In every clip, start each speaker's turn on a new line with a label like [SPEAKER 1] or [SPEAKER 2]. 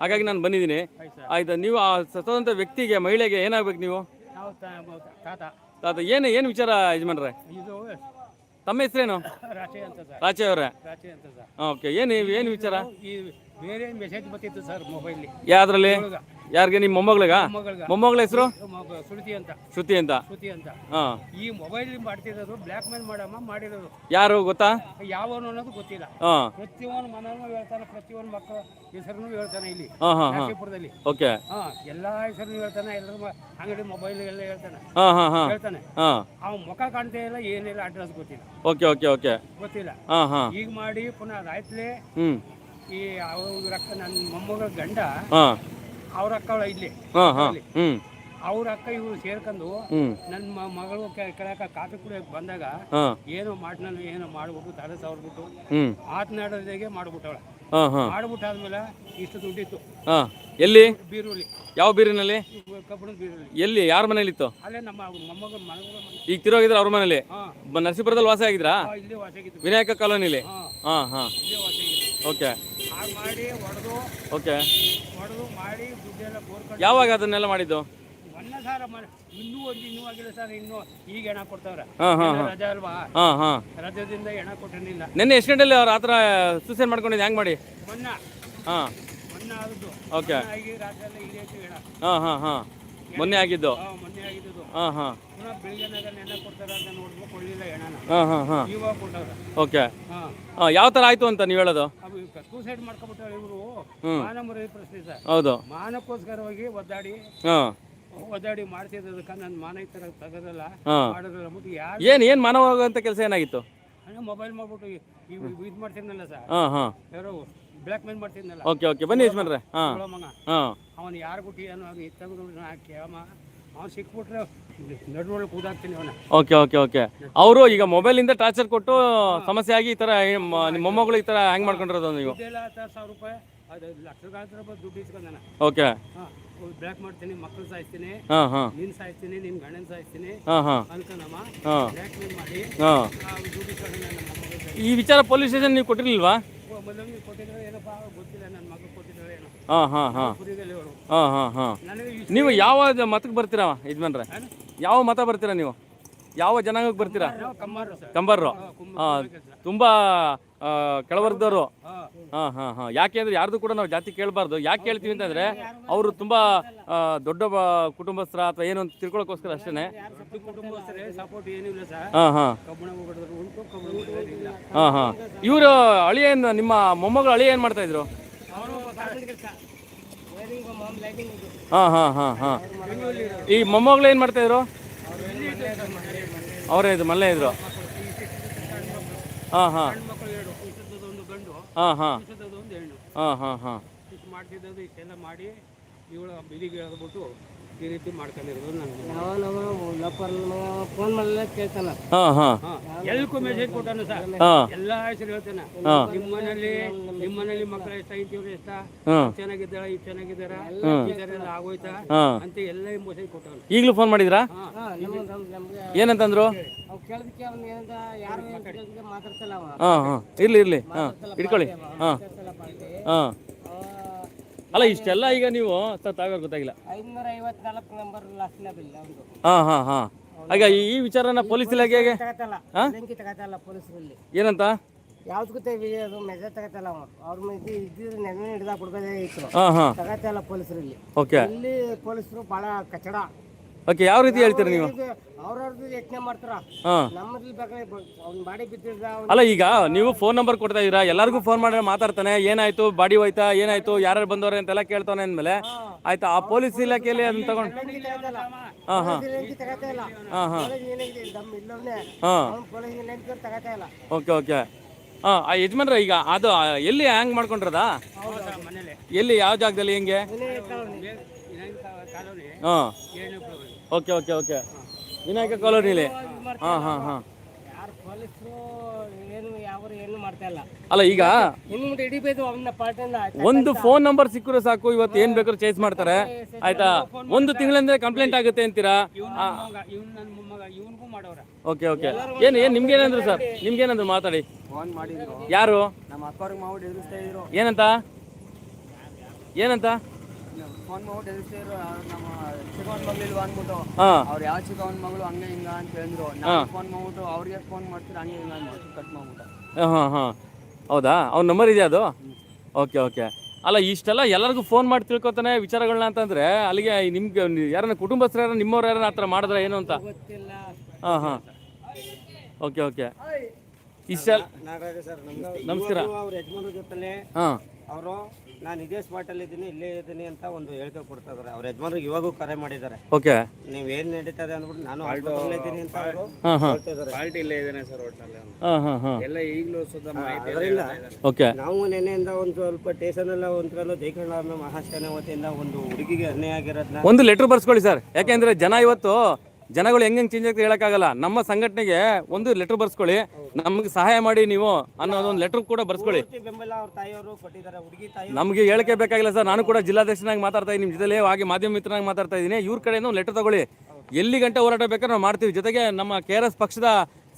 [SPEAKER 1] ಹಾಗಾಗಿ ನಾನು ಬಂದಿದ್ದೀನಿ. ಆಯ್ತಾ ನೀವು ಆ ಸ್ವತಂತ್ರ ವ್ಯಕ್ತಿಗೆ ಮಹಿಳೆಗೆ ಏನಾಗ್ಬೇಕು ನೀವು?
[SPEAKER 2] ನಾವು ತ- ತಾತ.
[SPEAKER 1] ಏನು ಏನು ವಿಚಾರ ಯಜಮಾನ್ರೆ?
[SPEAKER 2] ಇದು
[SPEAKER 1] ತಮ್ಮ ಹೆಸರೇನು? ರಾಚೆ ಅವರೇ. ಓಕೆ ಏನು ಏನು ವಿಚಾರ?
[SPEAKER 2] ಈ ಬೇರೆ ಮೆಸೇಜ್ ಬರ್ತಿತ್ತು ಸರ್ ಮೊಬೈಲ್
[SPEAKER 1] ಯಾವ್ದ್ರಲ್ಲಿ? ಯಾರಿಗೆ ನಿಮ್ಮ ಮೊಮ್ಮಗಳಿಗ? ಮೊಮ್ಮಗಳ ಹೆಸರು?
[SPEAKER 2] ಶ್ರುತಿ ಅಂತ.
[SPEAKER 1] ಶ್ರುತಿ ಅಂತ.
[SPEAKER 2] ಶ್ರುತಿ ಅಂತ.
[SPEAKER 1] ಹಾ.
[SPEAKER 2] ಈ ಮೊಬೈಲ್ ಮಾಡ್ತಿರೋದು ಬ್ಲ್ಯಾಕ್ ಮೇಲ್ ಮಾಡಮ್ಮ ಮಾಡಿರೋದು.
[SPEAKER 1] ಯಾರು ಗೊತ್ತಾ?
[SPEAKER 2] ಯಾವನು ಅನ್ನೋದು ಗೊತ್ತಿಲ್ಲ.
[SPEAKER 1] ಹಾ.
[SPEAKER 2] ಪ್ರತಿಯೊಂದು ಮನೂ ಹೇಳ್ತಾನೆ ಪ್ರತಿಯೊಂದು ಮಕ್ಕಳ ಹೆಸರನ್ನು ಹೇಳ್ತಾನೆ ಇಲ್ಲಿ.
[SPEAKER 1] ಹಾ ಹಾ ಓಕೆ.
[SPEAKER 2] ಹಾ ಎಲ್ಲಾ ಹೆಸರನ್ನು ಹೇಳ್ತಾನೆ ಎಲ್ಲರ ಮ- ಅಂಗಡಿ ಮೊಬೈಲ್ ಎಲ್ಲ ಹೇಳ್ತಾನೆ.
[SPEAKER 1] ಹಾ ಹಾ ಹಾ.
[SPEAKER 2] ಹೇಳ್ತಾನೆ.
[SPEAKER 1] ಹಾ.
[SPEAKER 2] ಅವ್ನ ಮುಖ ಕಾಣ್ತಾ ಇಲ್ಲ ಏನಿಲ್ಲ ಅಡ್ರೆಸ್ ಗೊತ್ತಿಲ್ಲ.
[SPEAKER 1] Okay okay okay.
[SPEAKER 2] ಗೊತ್ತಿಲ್ಲ.
[SPEAKER 1] ಹಾ ಹಾ.
[SPEAKER 2] ಈಗ ಮಾಡಿ ಪುನಃ ಅದಾಯ್ತಲೇ
[SPEAKER 1] ಹ್ಞೂ
[SPEAKER 2] ಈ ಅವ್ರ ಅಕ್ಕ ನನ್ನ ಮೊಮ್ಮಗಳ ಗಂಡ
[SPEAKER 1] ಹಾಂ.
[SPEAKER 2] ಅವ್ರ ಅಕ್ಕ ಅವಳ ಇಲ್ಲಿ
[SPEAKER 1] ಹಾಂ ಹಾಂ. ಹ್ಞೂ
[SPEAKER 2] ಅವ್ರ ಅಕ್ಕ ಇವ್ರು ಸೇರ್ಕೊಂಡು ನನ್ನ ಮ- ಮಗಳು ಕೆ- ಕೆಳಕ ಕಾಫಿ ಕುಡಿಯಕ್ ಬಂದಾಗ
[SPEAKER 1] ಹಾಂ.
[SPEAKER 2] ಏನೋ ಮಾಡಿ ನಾನು ಏನೋ ಮಾಡ್ಬಿಟ್ಟು ತಲೆ ಸವರ್ಬಿಟ್ಟು
[SPEAKER 1] ಹ್ಞೂ
[SPEAKER 2] ಮಾತನಾಡೋದಾಗೆ ಮಾಡ್ಬಿಟ್ಟವಳ.
[SPEAKER 1] ಹಾಂ ಹಾಂ.
[SPEAKER 2] ಮಾಡ್ಬಿಟ್ಟಾದ್ಮೇಲೆ ಇಷ್ಟು ದುಡ್ಡಿತ್ತು.
[SPEAKER 1] ಹಾಂ. ಎಲ್ಲಿ?
[SPEAKER 2] ಬೀರೂಲಿ
[SPEAKER 1] ಯಾವ ಬೀರಿನಲ್ಲಿ?
[SPEAKER 2] ಕಬ್ಬಿಣದ ಬೀರೂಲಿ
[SPEAKER 1] ಎಲ್ಲಿ? ಯಾರ ಮನೇಲಿತ್ತು
[SPEAKER 2] ಅಲ್ಲೇ ನಮ್ಮ ಮೊಮ್ಮಗ ಮಗಳ ಮನೆ.
[SPEAKER 1] ಈಗ ತಿರೋಗಿದ್ರೆ ಅವ್ರ ಮನೇಲಿ?
[SPEAKER 2] ಹಾ.
[SPEAKER 1] ಬ- ನರಸೀಪುರದಲ್ಲಿ ವಾಸ ಆಗಿದ್ರಾ?
[SPEAKER 2] ಇಲ್ಲಿ ವಾಸ ವಾಸಾಗಿತ್ತು
[SPEAKER 1] ವಿನಾಯಕ ಕಾಲೋನಿಲಿ?
[SPEAKER 2] ಹಾ.
[SPEAKER 1] ಹಾ ಹಾಂ.
[SPEAKER 2] ಇಲ್ಲೇ ವಾಸಾಗಿತ್ತು
[SPEAKER 1] ಓಕೆ.
[SPEAKER 2] ಮಾಡಿ ಹೊಡೆದು
[SPEAKER 1] ಓಕೆ.
[SPEAKER 2] ಹೊಡೆದು ಮಾಡಿ ದುಡ್ಡೆಲ್ಲ ಬೋರ್ಕೊಂಡು
[SPEAKER 1] ಯಾವಾಗ ಅದನ್ನೆಲ್ಲ ಮಾಡಿದ್ದು?
[SPEAKER 2] ಮೊನ್ನೆ ಸರ್ ಮ- ಇನ್ನೂ ಒಂದು ಇನ್ನೂ ಆಗಿಲ್ಲ ಸರ್ ಇನ್ನೂ ಈಗ ಹೆಣ ಕೊಡ್ತಾವ್ರೆ.
[SPEAKER 1] ಹಾಂ ಹಾಂ ಹಾಂ.
[SPEAKER 2] ರಜೆ ಅಲ್ವಾ?
[SPEAKER 1] ಹಾಂ ಹಾಂ.
[SPEAKER 2] ರಜದಿಂದ ಹೆಣ ಕೊಟ್ಟಿರಲಿಲ್ಲ.
[SPEAKER 1] ನಿನ್ನೆ ಎಷ್ಟು ಗಂಟೆಲಿ ಅವ್ರು ಆ ಥರ ಸೂಸೈಡ್ ಮಾಡ್ಕೊಂಡಿದ್ದು? ಹೆಂಗೆ ಮಾಡಿ?
[SPEAKER 2] ಮೊನ್ನೆ.
[SPEAKER 1] ಹಾಂ.
[SPEAKER 2] ಮೊನ್ನೆ ಆದದ್ದು.
[SPEAKER 1] ಓಕೆ.
[SPEAKER 2] ಮೊನ್ನೆ ಆಗಿ ಹೆಣ.
[SPEAKER 1] ಹಾಂ ಹಾಂ ಹಾಂ. ಮೊನ್ನೆ ಆಗಿದ್ದು?
[SPEAKER 2] ಹಾ ಮೊನ್ನೆ ಆಗಿದ್ದು
[SPEAKER 1] ಹಾಂ ಹಾಂ.
[SPEAKER 2] ಪುನಃ ಬೆಳಿಗ್ಗೆನಾಗ ನೆನೆ ಕೊಡ್ತಾರೆ ಅಂತ ನೋಡ್ಬೇಕು ಕೊಳ್ಳಿಲ್ಲ ಹೆಣನ.
[SPEAKER 1] ಹಾಂ ಹಾಂ ಹಾಂ.
[SPEAKER 2] ಇವಾಗ ಕೊಟ್ಟವ್ರೆ.
[SPEAKER 1] ಓಕೆ.
[SPEAKER 2] ಹಾ.
[SPEAKER 1] ಯಾವ ಥರ ಆಯಿತು ಅಂತ ನೀವು ಹೇಳೋದು?
[SPEAKER 2] ಸೂಸೈಡ್ ಮಾಡ್ಕೊಬಿಟ್ಟಾರೆ ಇವರು.
[SPEAKER 1] ಹ್ಮ್.
[SPEAKER 2] ಮಾನ ಮರಿ ಪ್ರಶ್ನೆ ಸರ್
[SPEAKER 1] ಹೌದು.
[SPEAKER 2] ಮಾನಕ್ಕೋಸ್ಕರವಾಗಿ ಒದ್ದಾಡಿ
[SPEAKER 1] ಹಾಂ.
[SPEAKER 2] ಒದ್ದಾಡಿ ಮಾಡ್ತಿದ್ದದಕ್ಕೆ ನನ್ನ ಮಾನ ಈ ಥರ ತೆಗೆದಲ್ಲ ಮಾಡೋದಿಲ್ಲ ಮುಟ್ಟು ಯಾರು
[SPEAKER 1] ಏನು ಏನು ಮಾನವಾಗುವಂಥ ಕೆಲಸ ಏನಾಗಿತ್ತು?
[SPEAKER 2] ಮೊಬೈಲ್ ಮಾಡ್ಬಿಟ್ಟು ಇದು ಮಾಡ್ತಿದ್ನಲ್ಲ ಸರ್
[SPEAKER 1] ಹಾಂ ಹಾಂ.
[SPEAKER 2] ಯಾರೋ ಬ್ಲ್ಯಾಕ್ ಮೇಲ್ ಮಾಡ್ತಿದ್ನಲ್ಲ.
[SPEAKER 1] Okay okay. ಬನ್ನಿ ಯಜಮಾನ್ರೆ. ಹಾಂ. ಹಾಂ.
[SPEAKER 2] ಅವನು ಯಾರು ಬಿಟ್ಟಿ ಅನ್ನೋ ಅದು ತೆಗೆದು ಹಾಕಿ ಅಮ್ಮ ಅವ್ನು ಸಿಕ್ಬಿಟ್ರೆ ನಡುವಲ್ಲಿ ಕೂದಾಕ್ತೀನಿ ಅವನ.
[SPEAKER 1] Okay okay okay. ಅವರು ಈಗ ಮೊಬೈಲಿಂದ ಟಾರ್ಚರ್ ಕೊಟ್ಟು ಸಮಸ್ಯೆ ಆಗಿ ಈ ಥರ ನಿಮ್ಮ ಮೊಮ್ಮಗಳು ಈ ಥರ ಹ್ಯಾಂಗ್ ಮಾಡ್ಕೊಂಡಿರೋದು ನೀವು?
[SPEAKER 2] ದುಡ್ಡೆಲ್ಲ ಹತ್ತು ಸಾವಿರ ರೂಪಾಯಿ ಅದು ಲಕ್ಷಗಾತ್ರ ರೂಪಾಯಿ ದುಡ್ಡು ಇಸ್ಕೊಂಡಾನ.
[SPEAKER 1] ಓಕೆ.
[SPEAKER 2] ಹಾಂ ಬ್ಲ್ಯಾಕ್ ಮಾಡ್ತೀನಿ ಮಕ್ಕಳು ಸಾಯಿಸ್ತೀನಿ
[SPEAKER 1] ಹಾಂ ಹಾಂ.
[SPEAKER 2] ನಿನ್ನ ಸಾಯಿಸ್ತೀನಿ ನಿನ್ನ ಗಂಡನ ಸಾಯಿಸ್ತೀನಿ
[SPEAKER 1] ಹಾಂ ಹಾಂ.
[SPEAKER 2] ಅನ್ಕೊಂಡಮ್ಮ
[SPEAKER 1] ಹಾಂ.
[SPEAKER 2] ಬ್ಲ್ಯಾಕ್ ಮೇಲ್ ಮಾಡಿ
[SPEAKER 1] ಹಾಂ.
[SPEAKER 2] ಆ ದುಡ್ಡು ಇಸ್ಕೊಂಡು ನನ್ನ ಮೊಮ್ಮಗಳು
[SPEAKER 1] ಈ ವಿಚಾರ ಪೊಲೀಸ್ ಸ್ಟೇಷನ್ ನೀವು ಕೊಟ್ಟಿರ್ಲಿಲ್ವಾ?
[SPEAKER 2] ಮೊದಲು ಕೊಟ್ಟಿದ್ರೆ ಏನಪ್ಪ ಗೊತ್ತಿಲ್ಲ ನನ್ನ ಮಗಳು ಕೊಟ್ಟಿದ್ದಾಳೆ ಏನೋ
[SPEAKER 1] ಹಾಂ ಹಾಂ ಹಾಂ. ಹಾಂ ಹಾಂ ಹಾಂ. ನೀವು ಯಾವ ಮತಕ್ಕೆ ಬರ್ತೀರಾ ಯಜಮಾನ್ರೆ? ಯಾವ ಮತ ಬರ್ತೀರಾ ನೀವು? ಯಾವ ಜನಾಂಗಕ್ಕೆ ಬರ್ತೀರಾ? ಕಂಬಾರರು
[SPEAKER 2] ಹಾ.
[SPEAKER 1] ತುಂಬ ಕೆಳವರ್ಗದವರು
[SPEAKER 2] ಹಾಂ.
[SPEAKER 1] ಹಾಂ ಹಾಂ ಯಾಕೆ ಅಂದರೆ ಯಾರ್ದು ಕೂಡ ನಾವು ಜಾತಿ ಕೇಳಬಾರ್ದು. ಯಾಕೆ ಕೇಳ್ತೀವಿ ಅಂತಂದರೆ ಅವರು ತುಂಬ ದೊಡ್ಡ ಕುಟುಂಬಸ್ಥರ ಅಥವಾ ಏನು ಅಂತ ತಿಳ್ಕೊಳ್ಳೋಕ್ಕೋಸ್ಕರ ಅಷ್ಟೇ ಹಾಂ ಹಾಂ. ಹಾಂ ಹಾಂ. ಇವರು ಅಳಿಯನ್ ನಿಮ್ಮ ಮೊಮ್ಮಗಳು ಅಳಿಯ ಏನು ಮಾಡ್ತಾ ಇದ್ರು?
[SPEAKER 2] ಅವರು
[SPEAKER 1] ಹಾಂ ಹಾಂ ಹಾಂ ಹಾಂ. ಈ ಮೊಮ್ಮಗಳು ಏನು ಮಾಡ್ತಾ ಇದ್ರು? ಅವರೇ ಇದು ಮಲ್ಲೇ ಇದ್ರು. ಹಾಂ ಹಾಂ. ಹಾ ಹಾ. ಹಾಂ ಹಾಂ ಹಾಂ.
[SPEAKER 2] ಮಾಡ್ತಿದ್ದದು ಇಷ್ಟೆಲ್ಲ ಮಾಡಿ, ಇವಳು ಬಿದಿಗೆ ಎಳೆದ್ಬಿಟ್ಟು ಈ ರೀತಿ ಮಾಡ್ಕೊಂಡಿರೋದು ನನಗೆ
[SPEAKER 3] ಫೋನ್ ಮಾಡಲ್ಲ ಕೇಳ್ತಾನ.
[SPEAKER 1] ಹಾ ಹಾ.
[SPEAKER 2] ಎಲ್ಲಕ್ಕೂ ಮೆಸೇಜ್ ಕೊಟ್ಟಾನು ಸರ್
[SPEAKER 1] ಹಾಂ.
[SPEAKER 2] ಎಲ್ಲ ಹೆಸರು ಹೇಳ್ತಾನೆ. ನಿಮ್ಮ ಮನೇಲಿ ನಿಮ್ಮ ಮನೇಲಿ ಮಕ್ಕಳು ಎಷ್ಟ? ಐತಿವ್ರು ಎಷ್ಟ ಚೆನ್ನಾಗಿದ್ದಾರ? ಈ ಥರ ಎಲ್ಲ ಆಗೋಯ್ತಾ? ಅಂತ ಎಲ್ಲ ಮೆಸೇಜ್ ಕೊಟ್ಟವನು.
[SPEAKER 1] ಈಗಲೂ ಫೋನ್ ಮಾಡಿದ್ರ? ಏನಂತಂದ್ರು?
[SPEAKER 3] ಅವ್ ಕೇಳದಕ್ಕೆ ಅವ್ನ ಏನಂತ ಯಾರು ಮಾತಾಡ್ತಲ್ಲ
[SPEAKER 1] ಇರಲಿ ಇರಲಿ. ಹಾಂ. ಇಟ್ಕೊಳ್ಳಿ. ಹಾಂ. ಹಾಂ. ಅಲ್ಲ ಇಷ್ಟೆಲ್ಲ ಈಗ ನೀವು ತಾವೇ ಗೊತ್ತಾಗಿಲ್ಲ.
[SPEAKER 3] ಐವತ್ನಾಲ್ಕು ನಂಬರ್ ಲಾಸ್ಟ್ನ ಬಿಲ್
[SPEAKER 1] ಹಾಂ ಹಾಂ ಹಾಂ. ಆಗ ಈ ಈ ವಿಚಾರನ ಪೊಲೀಸ್ ಇಲಾಖೆಗೆ
[SPEAKER 3] ತಗತಲ್ಲ
[SPEAKER 1] ಹಾ?
[SPEAKER 3] ಬೆಂಕಿ ತಗತಲ್ಲ ಪೊಲೀಸರಲ್ಲಿ.
[SPEAKER 1] ಏನಂತ?
[SPEAKER 3] ಯಾವ್ದು ಗೊತ್ತೇ ಅದು ಮೆಸೇಜ್ ಅವ ಅವ್ರ ಮೇಲೆ ಇದ್ದಿದ್ರೆ ನೆನೆ ಹಿಡ್ದಾಗ ಕೊಡ್ಬೇಕಾಗಿತ್ತು
[SPEAKER 1] ಹಾ ಹಾಂ.
[SPEAKER 3] ತಗತಲ್ಲ ಪೊಲೀಸರಲ್ಲಿ.
[SPEAKER 1] ಓಕೆ
[SPEAKER 3] ಇಲ್ಲಿ ಪೊಲೀಸರು ಭಾಳ ಕಚಡ.
[SPEAKER 1] ಓಕೆ ಯಾವ ರೀತಿ ಹೇಳ್ತೀರಿ ನೀವು?
[SPEAKER 3] ಅವ್ರವ್ರದ್ದು ಯತ್ನೆ ಮಾಡ್ತಾರ.
[SPEAKER 1] ಹಾಂ.
[SPEAKER 3] ನಮ್ಮದ್ರಲ್ಲಿ ಬೇಕಾದ್ರೆ ಅವ್ನ ಬಾಡಿ ಬಿದ್ದಿದ್ದ ಅವ್ನ್
[SPEAKER 1] ಅಲ್ಲ ಈಗ ನೀವು ಫೋನ್ ನಂಬರ್ ಕೊಡ್ತಾ ಇದೀರಾ ಎಲ್ಲರಿಗೂ ಫೋನ್ ಮಾಡಿ ಮಾತಾಡ್ತಾನೆ ಏನಾಯ್ತು ಬಾಡಿ ಹೋಯ್ತಾ ಏನಾಯ್ತು ಯಾರ್ಯಾರು ಬಂದವ್ರೆ ಅಂತೆಲ್ಲ ಕೇಳ್ತಾನೆ ಅಂದ್ಮೇಲೆ ಆಯ್ತಾ ಆ ಪೊಲೀಸ್ ಇಲಾಖೆಯಲ್ಲಿ ಅದನ್ನ ತಗೊಂಡು ಹಾಂ ಹಾಂ.
[SPEAKER 3] ಇಲ್ಲ
[SPEAKER 1] ಹಾಂ ಹಾಂ.
[SPEAKER 3] ಪೊಲೀಸ್ ಏನಾಗಿದೆ ದಮ್ ಇಲ್ಲವನೇ.
[SPEAKER 1] ಹಾಂ.
[SPEAKER 3] ಅವ್ನು ಇಲ್ಲ
[SPEAKER 1] ಓಕೆ ಓಕೆ. ಹಾಂ ಆ ಯಜಮಾನ್ರ ಈಗ ಅದು ಆ, ಎಲ್ಲಿ ಹ್ಯಾಂಗ್ ಮಾಡ್ಕೊಂಡ್ರದ? ಎಲ್ಲಿ ಯಾವ ಜಾಗದಲ್ಲಿ ಹೆಂಗೆ? ಹಾ.
[SPEAKER 2] ಹಾಂ
[SPEAKER 1] ಓಕೆ ಓಕೆ ಓಕೆ ವಿನಾಯಕ ಕಾಲೋನಿಲಿ. ಹಾಂ ಹಾಂ ಹಾಂ.
[SPEAKER 3] ಯಾರು ಪೊಲೀಸರು ಏನು ಯಾವ ಏನು ಮಾಡ್ತಾ ಇಲ್ಲ.
[SPEAKER 1] ಅಲ್ಲ ಈಗ
[SPEAKER 3] ಇನ್ನು ಮುಂದೆ ಹಿಡಿಬೇಕು ಅವನ್ನ ಪಾರ್ಟಿಯಿಂದ
[SPEAKER 1] ಒಂದು ಫೋನ್ ನಂಬರ್ ಸಿಕ್ಕರೆ ಸಾಕು ಇವತ್ತು ಏನು ಬೇಕಾದ್ರೂ ಚೇಸ್ ಮಾಡ್ತಾರೆ. ಆಯ್ತಾ? ಒಂದು ತಿಂಗಳಂದ್ರೆ ಕಂಪ್ಲೇಂಟ್ ಆಗುತ್ತೆ ಅಂತೀರಾ?
[SPEAKER 2] ಇವನು ಮೊಮ್ಮಗ ಇವನು ನನ್ನ ಮೊಮ್ಮಗ ಇವನಿಗೂ
[SPEAKER 1] ಓಕೆ ಓಕೆ ಏನು ಏನು ನಿಮ್ಗೇನಂದ್ರು ಸರ್? ನಿಮ್ಗೇನಂದ್ರು ಮಾತಾಡಿ.
[SPEAKER 4] ಫೋನ್ ಮಾಡಿದ್ರು.
[SPEAKER 1] ಯಾರು?
[SPEAKER 4] ನಮ್ಮ ಅಕ್ಕವ್ರಿಗೆ ಮಾಡ್ಬಿಟ್ಟು ಎದುರಿಸ್ತಾ ಇದ್ರು.
[SPEAKER 1] ಏನಂತ? ಏನಂತ?
[SPEAKER 4] ಫೋನ್ ಮಾಡ್ಬಿಟ್ಟು ಎದುರಿಸಿದ್ರು ನಮ್ಮ ಚಿಕ್ಕವನ್ ಮಗಳಿಲ್ವಾ ಅಂದ್ಬಿಟ್ಟು
[SPEAKER 1] ಹಾಂ.
[SPEAKER 4] ಅವ್ರು ಯಾವ ಚಿಕ್ಕವನ್ ಮಗಳು ಹಂಗೆ ಹಿಂಗ ಅಂತ ಹೇಳಿದ್ರು. ನಾನು ಫೋನ್ ಮಾಡ್ಬಿಟ್ಟು ಅವ್ರಿಗೆ ಫೋನ್ ಮಾಡ್ತೀರ ಹಂಗೆ ಹಿಂಗ ಅಂದ್ಬಿಟ್ಟು ಕಟ್ ಮಾಡ್ಬಿಟ್ಟು.
[SPEAKER 1] ಹಾಂ ಹಾಂ ಹೌದಾ? ಅವ್ನ ನಂಬರ್ ಇದೆಯಾ ಅದು? Okay okay. ಅಲ್ಲ ಇಷ್ಟೆಲ್ಲ ಎಲ್ಲರಿಗೂ ಫೋನ್ ಮಾಡಿ ತಿಳ್ಕೊತಾನೆ ವಿಚಾರಗಳನ್ನ ಅಂತಂದ್ರೆ ಅಲ್ಲಿಗೆ ನಿಮ್ಗೆ ಯಾರನ್ನ ಕುಟುಂಬಸ್ಥರು ಯಾರು ನಿಮ್ಮವ್ರು ಯಾರನ್ನ ಆ ಥರ ಮಾಡಿದ್ರೆ ಏನು ಅಂತ?
[SPEAKER 3] ಹಾ
[SPEAKER 1] ಹಾಂ ಹಾಂ. Okay okay. ಇಷ್ಟ
[SPEAKER 3] ನಾಗರಾಜ ಸರ್
[SPEAKER 1] ನಮಸ್ಕಾರ.
[SPEAKER 3] ಅವ್ರ ಯಜಮಾನ್ರ ಜೊತೆಲೆ
[SPEAKER 1] ಹಾಂ.
[SPEAKER 3] ಅವರು ನಾನು ಇದೇ ಸ್ಪಾಟಲ್ಲಿ ಇದ್ದೀನಿ ಇಲ್ಲೇ ಇದ್ದೀನಿ ಅಂತ ಒಂದು ಹೇಳಿಕೆ ಕೊಡ್ತಾ ಇದಾರೆ ಅವ್ರ ಯಜಮಾನ್ರಿಗೆ ಇವಾಗೂ ಕರೆ ಮಾಡಿದ್ದಾರೆ.
[SPEAKER 1] ಓಕೆ.
[SPEAKER 3] ನೀವ್ ಏನ್ ನಡೀತದೆ ಅಂದ್ಬಿಟ್ಟು ನಾನು ಇದ್ದೀನಿ ಅಂತ ಅವರು
[SPEAKER 1] ಹಾಂ ಹಾಂ.
[SPEAKER 2] ಇಲ್ಲೇ ಇದ್ದಾನೆ ಸರ್ ಒಟ್ಟಲ್ಲಿ
[SPEAKER 1] ಹಾಂ ಹಾಂ ಹಾಂ.
[SPEAKER 2] ಎಲ್ಲ ಈಗಲೂ ಸುತ್ತ ಮಾಹಿತಿ
[SPEAKER 3] ಅದರಿಂದ
[SPEAKER 1] ಓಕೆ.
[SPEAKER 3] ನಾವು ನೆನೆಯಿಂದ ಒಂದು ಸ್ವಲ್ಪ ಸ್ಟೇಷನ್ ಎಲ್ಲ ಹೊಂದ್ಕೊಂಡು ಜೈಕಂಡ ಮಹಾಸೇನೆ ವತಿಯಿಂದ ಒಂದು ಹುಡುಗಿಗೆ ಅನ್ಯಾಯ ಆಗಿರೋದನ್ನ
[SPEAKER 1] ಒಂದು ಲೆಟ್ರ್ ಬರ್ಸ್ಕೊಳ್ಳಿ ಸರ್ ಯಾಕೆಂದ್ರೆ ಜನ ಇವತ್ತು ಜನಗಳು ಹೆಂಗ್ ಚೇಂಜ್ ಆಗ್ತದೆ ಹೇಳಕ್ಕಾಗಲ್ಲ. ನಮ್ಮ ಸಂಘಟನೆಗೆ ಒಂದು ಲೆಟರ್ ಬರ್ಸ್ಕೊಳ್ಳಿ. ನಮ್ಗೆ ಸಹಾಯ ಮಾಡಿ ನೀವು ಅನ್ನೋದೊಂದು ಲೆಟರ್ ಕೂಡ ಬರ್ಸ್ಕೊಳ್ಳಿ. ನಮಗೆ ಹೇಳಿಕೆ ಬೇಕಾಗಿಲ್ಲ ಸರ್. ನಾನು ಕೂಡ ಜಿಲ್ಲಾಧ್ಯಕ್ಷನಾಗಿ ಮಾತಾಡ್ತಾ ಇದ್ದೀನಿ. ನಿಮ್ಮ ಜೊತೆಲೇ ಹಾಗೆ ಮಾಧ್ಯಮ ಮಿತ್ರನಾಗಿ ಮಾತಾಡ್ತಾ ಇದ್ದೀನಿ. ಇವ್ರ ಕಡೆಯಿಂದ ಒಂದು ಲೆಟರ್ ತಗೊಳ್ಳಿ. ಎಲ್ಲಿ ಗಂಟೆ ಹೋರಾಟ ಬೇಕಾದ್ರೆ ನಾವು ಮಾಡ್ತೀವಿ. ಜೊತೆಗೆ ನಮ್ಮ ಕೆ ಆರ್ ಎಸ್ ಪಕ್ಷದ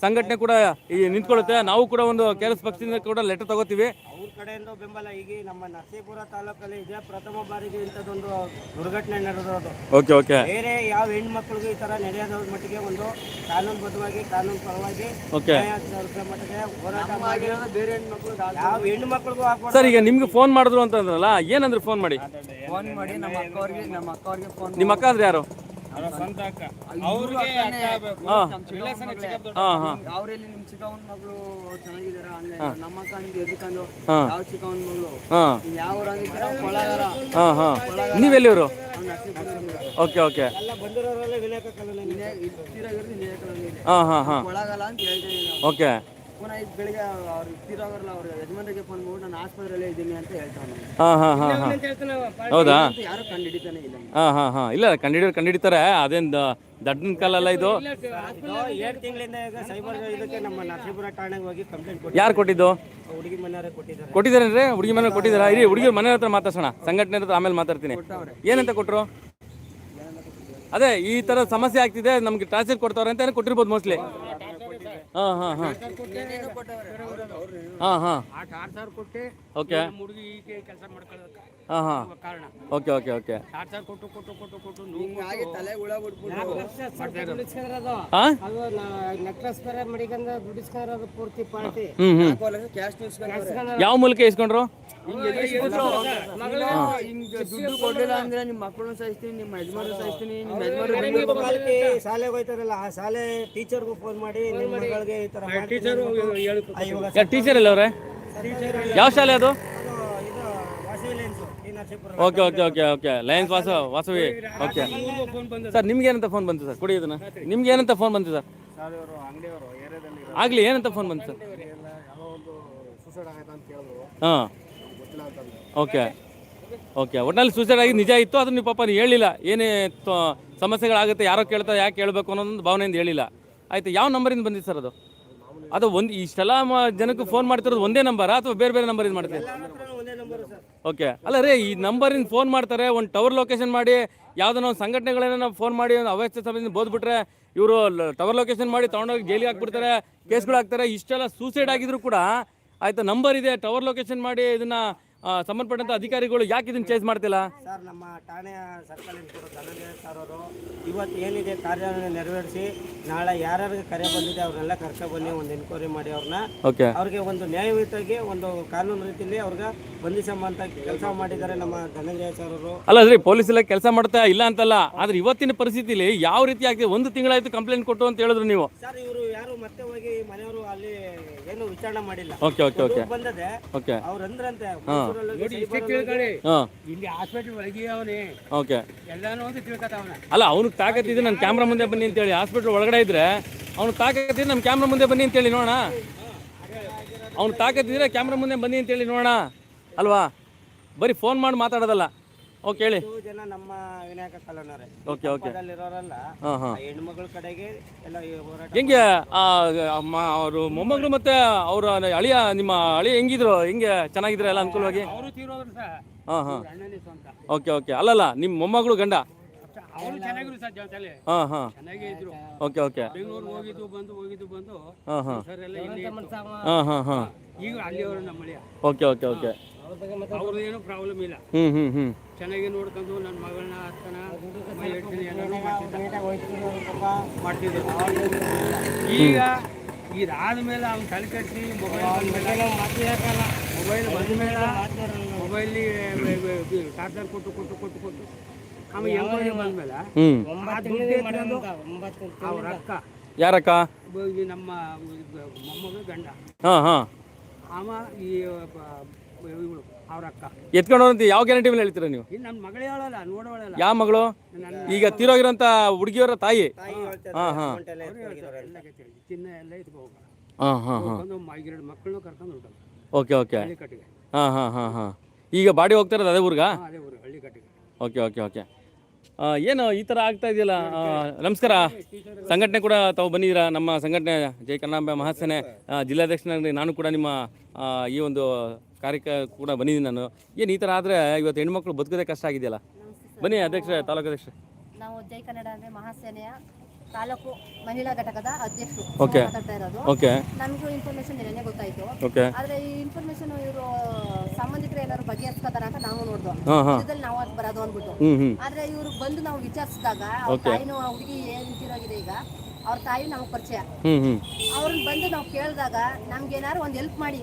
[SPEAKER 1] ಸಂಘಟನೆ ಕೂಡ ಈ ನಿಂತ್ಕೊಳ್ಳುತ್ತೆ. ನಾವು ಕೂಡ ಒಂದು ಕೆಲಸ ಆರ್ ಎಸ್ ಪಕ್ಷದಿಂದ ಕೂಡ ಲೆಟರ್ ತಗೋತೀವಿ.
[SPEAKER 3] ಅವ್ರ ಕಡೆಯಿಂದ ಬೆಂಬಲ ಈಗ ನಮ್ಮ ನರಸೀಪುರ ತಾಲೂಕಲ್ಲಿ ಇದೆ. ಪ್ರಥಮ ಬಾರಿಗೆ ಇಂಥದ್ದೊಂದು ದುರ್ಘಟನೆ ನಡೆದಿರೋದು
[SPEAKER 1] ಓಕೆ ಓಕೆ.
[SPEAKER 3] ಬೇರೆ ಯಾವ ಹೆಣ್ಮಕ್ಳಿಗೂ ಈ ತರ ನಡೆಯೋದ್ರ ಮಟ್ಟಿಗೆ ಒಂದು ಕಾನೂನುಬದ್ಧವಾಗಿ ಕಾನೂನು ಪರವಾಗಿ
[SPEAKER 1] ಓಕೆ.
[SPEAKER 3] ಮಟ್ಟಿಗೆ ಹೋರಾಟ ಮಾಡಿ.
[SPEAKER 4] ಬೇರೆ ಹೆಣ್ಮಕ್ಳು
[SPEAKER 3] ಯಾವ ಹೆಣ್ಮಕ್ಳಿಗೂ ಹಾಕ್ಬಾರ್ದು.
[SPEAKER 1] ಸರ್ ಈಗ ನಿಮ್ಗೆ ಫೋನ್ ಮಾಡಿದ್ರು ಅಂತಂದ್ರಲ್ಲ ಏನಂದ್ರೆ ಫೋನ್ ಮಾಡಿ?
[SPEAKER 4] ಫೋನ್ ಮಾಡಿ ನಮ್ಮ ಅಕ್ಕ ಅವ್ರಿಗೆ ನಮ್ಮ ಅಕ್ಕ ಅವ್ರಿಗೆ ಫೋನ್
[SPEAKER 1] ನಿಮ್ಮ ಅಕ್ಕ ಅಂದ್ರೆ ಯಾರು?
[SPEAKER 4] ಅವ್ರೆಲ್ಲಿ ನಿಮ್ ಚಿಕ್ಕವನ್ ಮಗಳು ಚೆನ್ನಾಗಿದಾರ ಅಂದ್ರೆ ನಮ್ಮ ಅಕ್ಕ ಹಂಗೆ ಎದ್ಕೊಂಡು
[SPEAKER 1] ಹಾಂ.
[SPEAKER 4] ಯಾವ ಚಿಕ್ಕವನ್ ಮಗಳು?
[SPEAKER 1] ಹಾಂ.
[SPEAKER 4] ಯಾವ ಊರಾಗಿದ್ದಾರ ಕೊಳಗಾರ
[SPEAKER 1] ನೀವೆಲ್ಲಿವರು? Okay okay. ಓಕೆ.
[SPEAKER 4] ಪುನಃ ಈಗ ಬೆಳಿಗ್ಗೆ ಅವ್ರು ತೀರಾಗರಲ್ಲ ಅವ್ರ ಯಜಮಾನರಿಗೆ ಫೋನ್ ಮಾಡ್ಬಿಟ್ಟು ನಾನು ಆಸ್ಪತ್ರೆಯಲ್ಲೇ ಇದ್ದೀನಿ ಅಂತ ಹೇಳ್ತಾನೆ
[SPEAKER 1] ಹಾಂ ಹಾಂ ಹಾಂ ಹಾಂ. ಹೌದಾ?
[SPEAKER 4] ಯಾರು ಕಂಡು ಹಿಡಿತಾನೆ ಇಲ್ಲ
[SPEAKER 1] ಹಾಂ ಹಾಂ ಹಾಂ. ಇಲ್ಲ ಕಂಡಿಡಿಯೋರು ಕಂಡಿಡಿತಾರೆ. ಅದೇನು ದಡ್ಡನ ಕಾಲಲ್ಲ ಇದು?
[SPEAKER 3] ಏಳು ತಿಂಗಳಿಂದ ಈಗ ಸೈಬರ್ ಇದಕ್ಕೆ ನಮ್ಮ ನರಸೀಪುರ ಠಾಣೆಗೆ ಹೋಗಿ ಕಂಪ್ಲೇಂಟ್ ಕೊಟ್ಟು
[SPEAKER 1] ಯಾರು ಕೊಟ್ಟಿದ್ದು?
[SPEAKER 3] ಹುಡುಗಿ ಮನೆಯವರೇ ಕೊಟ್ಟಿದ್ದಾರೆ.
[SPEAKER 1] ಕೊಟ್ಟಿದ್ದಾರೇನ್ರಿ? ಹುಡುಗಿ ಮನೆ ಕೊಟ್ಟಿದ್ದಾರಾ? ಇರಿ ಹುಡುಗಿ ಮನೆ ಹತ್ರ ಮಾತಾಡ್ಸೋಣ. ಸಂಘಟನೆ ಹತ್ರ ಆಮೇಲೆ ಮಾತಾಡ್ತೀನಿ. ಏನಂತ ಕೊಟ್ಟರು ಅದೇ ಈ ಥರ ಸಮಸ್ಯೆ ಆಗ್ತಿದೆ. ನಮ್ಗೆ ಟ್ರಾನ್ಸ್ಫರ್ ಕೊಡ್ತಾವ್ರೆ ಅಂತ ಏನೋ ಕೊಟ್ಟಿರ್ಬೋದು ಮೋಸ್ಟ್ಲಿ ಹಾಂ ಹಾಂ ಹಾಂ. ಹಾಂ ಹಾಂ.
[SPEAKER 2] ಆ ಹಾ ಹಾ
[SPEAKER 1] ಓಕೆ
[SPEAKER 2] ಹುಡುಗಿ ಹಾ ಕೆಲಸ ಮಾಡ್ಕೊಳ್ಳೋದಕ್ಕೆ.
[SPEAKER 1] ಹಾಂ ಹಾಂ.
[SPEAKER 2] ಕಾರಣ.
[SPEAKER 1] Okay okay okay.
[SPEAKER 2] ಟಾರ್ಚರ್ ಕೊಟ್ಟು ಕೊಟ್ಟು ಕೊಟ್ಟು ಕೊಟ್ಟು
[SPEAKER 4] ಹಿಂಗಾಗಿ ತಲೆ ಹುಳ
[SPEAKER 1] ಹಾಂ?
[SPEAKER 3] ಅದು ನೆಕ್ಲೆಸ್ ಬೇರೆ ಮಡಿಕಂದ ದುಡಿಸ್ಕೊಂಡಿರೋದು ಪೂರ್ತಿ ಪಾರ್ಟಿ.
[SPEAKER 1] ಹ್ಞೂ ಹ್ಞೂ
[SPEAKER 4] ಕ್ಯಾಶ್
[SPEAKER 1] ಯಾವ ಮೂಲಕ ಇಸ್ಕೊಂಡ್ರು?
[SPEAKER 4] ದುಡ್ಡು ಕೊಡಲಿಲ್ಲ ಅಂದ್ರೆ ನಿಮ್ಮ ಮಕ್ಕಳನ್ನ ಸಾಯಿಸ್ತೀನಿ ನಿಮ್ಮ ಯಜಮಾನ ಸಾಯಿಸ್ತೀನಿ ನಿಮ್ಮ ಯಜಮಾನ
[SPEAKER 3] ಶಾಲೆಗೆ ಹೋಯ್ತಾರಲ್ಲ ಆ ಶಾಲೆ ಟೀಚರ್ಗೂ ಫೋನ್ ಮಾಡಿ ನಿಮ್ಮ ಮಕ್ಕಳಿಗೆ ಈ ತರ ಟೀಚರು ಇವಾಗ
[SPEAKER 1] ಟೀಚರ್ ಇಲ್ಲ ಅವ್ರೆ? ಯಾವ ಶಾಲೆ ಅದು
[SPEAKER 3] ಅದು ಇದು ವಾಸವಿ ಲೈನ್ಸು ಈ Narasipura
[SPEAKER 1] okay okay okay okay. Lions ವಾಸ, ವಾಸವಿ. ಓಕೆ. ಸರ್, ನಿಮ್ಗೆ ಏನಂತ ಫೋನ್ ಬಂತು ಸರ್? ಕೊಡಿ ಇದನ್ನ. ನಿಮ್ಗೆ ಏನಂತ ಫೋನ್ ಬಂತು ಸರ್? ಆಗ್ಲಿ, ಏನಂತ ಫೋನ್ ಬಂತು ಸರ್? ಹಾಂ. ಓಕೆ. ಓಕೆ. ಒಟ್ನಲ್ಲಿ ಸೂಸೈಡ್ ಆಗಿ ನಿಜ ಇತ್ತು ಅದನ್ನ ನೀವು ಪಾಪ ನೀವು ಹೇಳಿಲ್ಲ. ಏನೇ ಸಮಸ್ಯೆಗಳಾಗುತ್ತೆ, ಯಾರೋ ಕೇಳ್ತಾರೆ, ಯಾಕೆ ಕೇಳಬೇಕು ಅನ್ನೋದೊಂದು ಭಾವನೆಯಿಂದ ಹೇಳಿಲ್ಲ. ಆಯ್ತು, ಯಾವ ನಂಬರಿಂದ ಬಂದಿತ್ತು ಸರ್ ಅದು? ಅದು ಒಂದು, ಇಷ್ಟೆಲ್ಲ ಜನಕ್ಕೆ ಫೋನ್ ಮಾಡ್ತಿರೋದು ಒಂದೇ ನಂಬರಾ ಅಥವಾ ಬೇರೆ ಬೇರೆ ನಂಬರಿಂದ ಮಾಡ್ತೀರಿ
[SPEAKER 3] ನಂಬರು
[SPEAKER 1] ಓಕೆ. ಅಲ್ಲ ರೀ, ಈ ನಂಬರಿಂದ ಫೋನ್ ಮಾಡ್ತಾರೆ, ಒಂದು ಟವರ್ ಲೊಕೇಶನ್ ಮಾಡಿ ಯಾವುದೋ ಒಂದು ಸಂಘಟನೆಗಳನ್ನ ಫೋನ್ ಮಾಡಿ, ಒಂದು ಅವಶ್ಯ ಸಮಯದಿಂದ ಬೋದ್ಬಿಟ್ರೆ, ಇವರು ಟವರ್ ಲೊಕೇಶನ್ ಮಾಡಿ ತಗೊಂಡೋಗಿ ಜೈಲಿಗೆ ಹಾಕ್ಬಿಡ್ತಾರೆ, ಕೇಸ್ಗಳು ಹಾಕ್ತಾರೆ, ಇಷ್ಟೆಲ್ಲ ಸೂಸೈಡ್ ಆಗಿದ್ರು ಕೂಡ, ಆಯ್ತಾ ನಂಬರ್ ಇದೆ ಟವರ್ ಲೊಕೇಶನ್ ಮಾಡಿ ಇದನ್ನ ಸಂಬಂಧಪಟ್ಟಂತ ಅಧಿಕಾರಿಗಳು ಯಾಕೆ ಇದನ್ನ ಚೇಂಜ್ ಮಾಡ್ತಿಲ್ಲ?
[SPEAKER 3] ಸರ್ ನಮ್ಮ ಠಾಣೆಯ ಸರ್ಕಲ್ ಇನ್ಸ್ಪೆಕ್ಟರ್ ಧನಂಜಯ ಸರ್ ಅವರು ಇವತ್ತು ಏನಿದೆ ಕಾರ್ಯಾನ ನೆರವೇರಿಸಿ ನಾಳೆ ಯಾರ್ಯಾರಿಗೆ ಕರೆ ಬಂದಿದೆ ಅವ್ರನ್ನೆಲ್ಲ ಕರ್ಕೊ ಬನ್ನಿ ಒಂದು ಎನ್ಕ್ವೈರಿ ಮಾಡಿ ಅವ್ರನ್ನ.
[SPEAKER 1] ಓಕೆ
[SPEAKER 3] ಅವ್ರಿಗೆ ಒಂದು ನ್ಯಾಯಯುತವಾಗಿ ಒಂದು ಕಾನೂನು ರೀತಿಯಲ್ಲಿ ಅವ್ರಿಗೆ ಬಂಧಿಸಂಬಂತ ಕೆಲಸ ಮಾಡಿದ್ದಾರೆ ನಮ್ಮ ಧನಂಜಯ ಸರ್ ಅವರು.
[SPEAKER 1] ಅಲ್ಲ ರೀ ಪೊಲೀಸ್ ಎಲ್ಲ ಕೆಲಸ ಮಾಡ್ತಾ ಇಲ್ಲ ಅಂತಲ್ಲ ಆದ್ರೆ ಇವತ್ತಿನ ಪರಿಸ್ಥಿತಿಲಿ ಯಾವ ರೀತಿ ಆಗಿದೆ ಒಂದು ತಿಂಗಳಾಯ್ತು ಕಂಪ್ಲೇಂಟ್ ಕೊಟ್ಟು ಅಂತ ಹೇಳಿದ್ರು ನೀವು.
[SPEAKER 3] ಸರ್ ಇವರು ಯಾರು ಮತ್ತೆ ಹೋಗಿ ಮನೆಯವರು ಅಲ್ಲಿ ವಿಚಾರಣೆ ಮಾಡಿಲ್ಲ.
[SPEAKER 1] Okay okay okay.
[SPEAKER 3] ಬಂದದೆ
[SPEAKER 1] ಓಕೆ.
[SPEAKER 3] ಅವ್ರು ಅಂದ್ರಂತೆ ಮೈಸೂರಲ್ಲಿ
[SPEAKER 2] ನೋಡಿ ಇಷ್ಟೇ
[SPEAKER 3] ಸೈಬರಲ್ಲಿ
[SPEAKER 2] ತಿಳ್ಕೊಳ್ಳಿ
[SPEAKER 1] ಹಾಂ.
[SPEAKER 2] ಇಲ್ಲಿ ಹಾಸ್ಪಿಟಲ್ ಒಳಗೆ ಅವನೇ.
[SPEAKER 1] ಓಕೆ.
[SPEAKER 2] ಎಲ್ಲಾನು ಅಂತ ತಿಳ್ಕೊತಾವನ
[SPEAKER 1] ಅಲ್ಲ ಅವ್ನಿಗೆ ತಾಕತ್ತಿದ್ರೆ ನನ್ನ ಕ್ಯಾಮ್ರಾ ಮುಂದೆ ಬನ್ನಿ ಅಂತೇಳಿ. ಹಾಸ್ಪಿಟ್ಲ್ ಒಳಗಡೆ ಇದ್ರೆ ಅವ್ನು ತಾಕತ್ತಿದ್ರೆ ನಮ್ಮ ಕ್ಯಾಮ್ರಾ ಮುಂದೆ ಬನ್ನಿ ಅಂತೇಳಿ ನೋಡೋಣ. ಅವ್ನು ತಾಕತ್ತಿದ್ರೆ ಕ್ಯಾಮ್ರಾ ಮುಂದೆ ಬನ್ನಿ ಅಂತೇಳಿ ನೋಡೋಣ. ಅಲ್ವಾ? ಬರೀ ಫೋನ್ ಮಾಡಿ ಮಾತಾಡೋದಲ್ಲ. ಓಕೆ ಹೇಳಿ
[SPEAKER 3] ಜನ ನಮ್ಮ ವಿನಾಯಕ ಕಲನವರೇ.
[SPEAKER 1] Okay okay.
[SPEAKER 3] ಇರೋರೆಲ್ಲ
[SPEAKER 1] ಹಾಂ ಹಾಂ.
[SPEAKER 3] ಹೆಣ್ಮಗಳ ಕಡೆಗೆ ಎಲ್ಲ ಈ ಹೋರಾಟ
[SPEAKER 1] ಹೆಂಗೆ ಅವರು ಮೊಮ್ಮಗಳು ಮತ್ತೆ ಅವರ ಅಳಿಯ ನಿಮ್ಮ ಅಳಿಯ ಹೆಂಗಿದ್ರು? ಹೆಂಗೆ ಚೆನ್ನಾಗಿದ್ರು ಎಲ್ಲ ಅನುಕೂಲವಾಗಿ?
[SPEAKER 2] ಅವರು ತೀರೋದ್ರು ಸಹ
[SPEAKER 1] ಹಾಂ ಹಾಂ.
[SPEAKER 2] ಅಣ್ಣನೇ ಸ್ವಂತ.
[SPEAKER 1] Okay okay. ಅಲ್ಲಲ್ಲ ನಿಮ್ಮ ಮೊಮ್ಮಗಳು ಗಂಡ?
[SPEAKER 2] ಅವರು ಚೆನ್ನಾಗಿದ್ರು ಸರ್ ಜೊತೆಲೆ.
[SPEAKER 1] ಹಾಂ ಹಾಂ.
[SPEAKER 2] ಚೆನ್ನಾಗೇ ಇದ್ರು.
[SPEAKER 1] Okay okay.
[SPEAKER 2] ಹೋಗಿದ್ದು ಬಂದು ಹೋಗಿದ್ದು ಬಂದು
[SPEAKER 1] ಹಾಂ ಹಾಂ.
[SPEAKER 2] ಸರ್ ಎಲ್ಲ ಇಲ್ಲೇ ಇತ್ತು.
[SPEAKER 1] ಹಾಂ ಹಾಂ ಹಾಂ.
[SPEAKER 2] ಈಗ ಅಲ್ಲಿಯವರು ನಮ್ಮ ಅಳಿಯ
[SPEAKER 1] ಓಕೆ ಓಕೆ ಓಕೆ.
[SPEAKER 2] ಅವ್ರದ್ದು ಏನು ಪ್ರಾಬ್ಲಮ್ ಇಲ್ಲ.
[SPEAKER 1] ಹ್ಞೂ ಹ್ಞೂ ಹ್ಞೂ
[SPEAKER 2] ಚೆನ್ನಾಗಿ ನೋಡ್ಕೊಂಡು ನನ್ನ ಮಗಳನ್ನ ಅತ್ತನ ಮೈಯಡ್ತೀನಿ ಎಲ್ಲರೂ ಮಾಡ್ತಿದ್ದ. ಮಾಡ್ತಿದ್ರು. ಈಗ ಇದಾದ ಮೇಲೆ ಅವ್ನು ತಲೆ ಕಟ್ಟಿ ಮೊಬೈಲ್ ಮೊಬೈಲ್ ಬಂದ ಮೇಲೆ ಮೊಬೈಲಿ ಚಾರ್ಜರ್ ಕೊಟ್ಟು ಕೊಟ್ಟು ಕೊಟ್ಟು ಕೊಟ್ಟು. ಆಮೇಲೆ ಎಂಕ್ವೈರಿ ಬಂದ್ಮೇಲೆ ಮೇಲೆ ಅವ್ರ ಅಕ್ಕ.
[SPEAKER 1] ಯಾರಕ್ಕ?
[SPEAKER 2] ನಮ್ಮ ಮೊಮ್ಮಗ ಗಂಡ.
[SPEAKER 1] ಹಾಂ ಹಾಂ.
[SPEAKER 2] ಆಮ ಈ ಇವಳು ಅವ್ರ ಅಕ್ಕ
[SPEAKER 1] ಎತ್ಕೊಂಡು ಯಾವ ಗ್ಯಾರಂಟಿ ಮೇಲೆ ಹೇಳ್ತೀರಾ ನೀವು?
[SPEAKER 2] ಇನ್ನು ನನ್ನ ಮಗಳೇ ಹೇಳಲ್ಲ ನೋಡೋಳಲ್ಲ
[SPEAKER 1] ಯಾವ ಮಗಳು? ಈಗ ತೀರೋಗಿರೋಂಥ ಹುಡುಗಿಯವರ ತಾಯಿ? ಹಾಂ ಹಾಂ
[SPEAKER 3] ಎಲ್ಲ ಎತ್ಕೊಂಡಿದ್ದಾರೆ
[SPEAKER 2] ಚಿನ್ನ ಎಲ್ಲ ಎತ್ಕೊ ಹೋಗ.
[SPEAKER 1] ಹಾಂ ಹಾಂ ಹಾಂ.
[SPEAKER 2] ಒಂದು ಎರಡು ಮಕ್ಕಳನ್ನು ಕರ್ಕೊಂಡು ಹೊರಟು
[SPEAKER 1] ಓಕೆ ಓಕೆ.
[SPEAKER 2] ಹಳ್ಳಿ ಕಟ್ಟಿಗೆ.
[SPEAKER 1] ಹಾಂ ಹಾಂ ಹಾಂ ಹಾಂ. ಈಗ ಬಾಡಿ ಹೋಗ್ತಾ ಇರೋದು ಅದೇ ಊರ್ಗಾ?
[SPEAKER 2] ಹಾ, ಅದೇ ಊರು ಹಳ್ಳಿ ಕಟ್ಟಿಗೆ.
[SPEAKER 1] Okay okay okay. ಆ, ಏನು ಈ ಥರ ಆಗ್ತಾ ಇದೆಯಲ್ಲ? ಆ, ನಮಸ್ಕಾರ. ಸಂಘಟನೆ ಕೂಡ ತಾವು ಬಂದಿದ್ದೀರಾ? ನಮ್ಮ ಸಂಘಟನೆ ಜೈ ಕನ್ನಡಾಂಬೆ ಮಹಾಸೇನೆ ಆ, ಜಿಲ್ಲಾಧ್ಯಕ್ಷನಾಗಿ ನಾನು ಕೂಡ ನಿಮ್ಮ ಆ, ಈ ಒಂದು ಕಾರ್ಯಕ್ಕೆ ಕೂಡ ಬಂದಿದ್ದೀನಿ ನಾನು. ಏನು ಈ ಥರ ಆದರೆ ಇವತ್ತು ಹೆಣ್ಮಕ್ಳು ಬದುಕೋದೇ ಕಷ್ಟ ಆಗಿದೆಯಲ್ಲ? ಬನ್ನಿ ಅಧ್ಯಕ್ಷ ತಾಲೂಕು ಅಧ್ಯಕ್ಷ
[SPEAKER 5] ನಾವು ಜೈ ಕನ್ನಡ ಅಂದರೆ ಮಹಾಸೇನೆಯ ತಾಲೂಕು ಮಹಿಳಾ ಘಟಕದ ಅಧ್ಯಕ್ಷರು. ಮಾತಾಡ್ತಾ ಇರೋದು.
[SPEAKER 1] ಓಕೆ.
[SPEAKER 5] ನಮಗೂ ಇನ್ಫಾರ್ಮೇಶನ್ ನಿನ್ನೆ ಗೊತ್ತಾಯ್ತು. ಆದ್ರೆ ಈ ಇನ್ಫಾರ್ಮೇಶನ್ ಇವರು ಸಂಬಂಧಿಕರು ಏನಾದ್ರು ಬಗೆಹರಿಸ್ಕೋತಾರ ಅಂತ ನಾವು ನೋಡ್ದು. ಇದ್ರಲ್ಲಿ ನಾವು ಅದು ಬರೋದು ಅಂದ್ಬಿಟ್ಟು. ಆದ್ರೆ ಇವ್ರು ಬಂದು ನಾವು ವಿಚಾರಿಸಿದಾಗ. ತಾಯಿನೂ ಹುಡುಗಿ ಏನ್ ನಿಂತಿರೋಗಿದೆ ಈಗ? ಅವ್ರ ತಾಯಿ ನಮ್ಗೆ ಪರಿಚಯ. ಅವ್ರನ್ನ ಬಂದು ನಾವು ಕೇಳಿದಾಗ ನಮ್ಗೆ ಏನಾರು ಒಂದು ಹೆಲ್ಪ್ ಮಾಡಿ.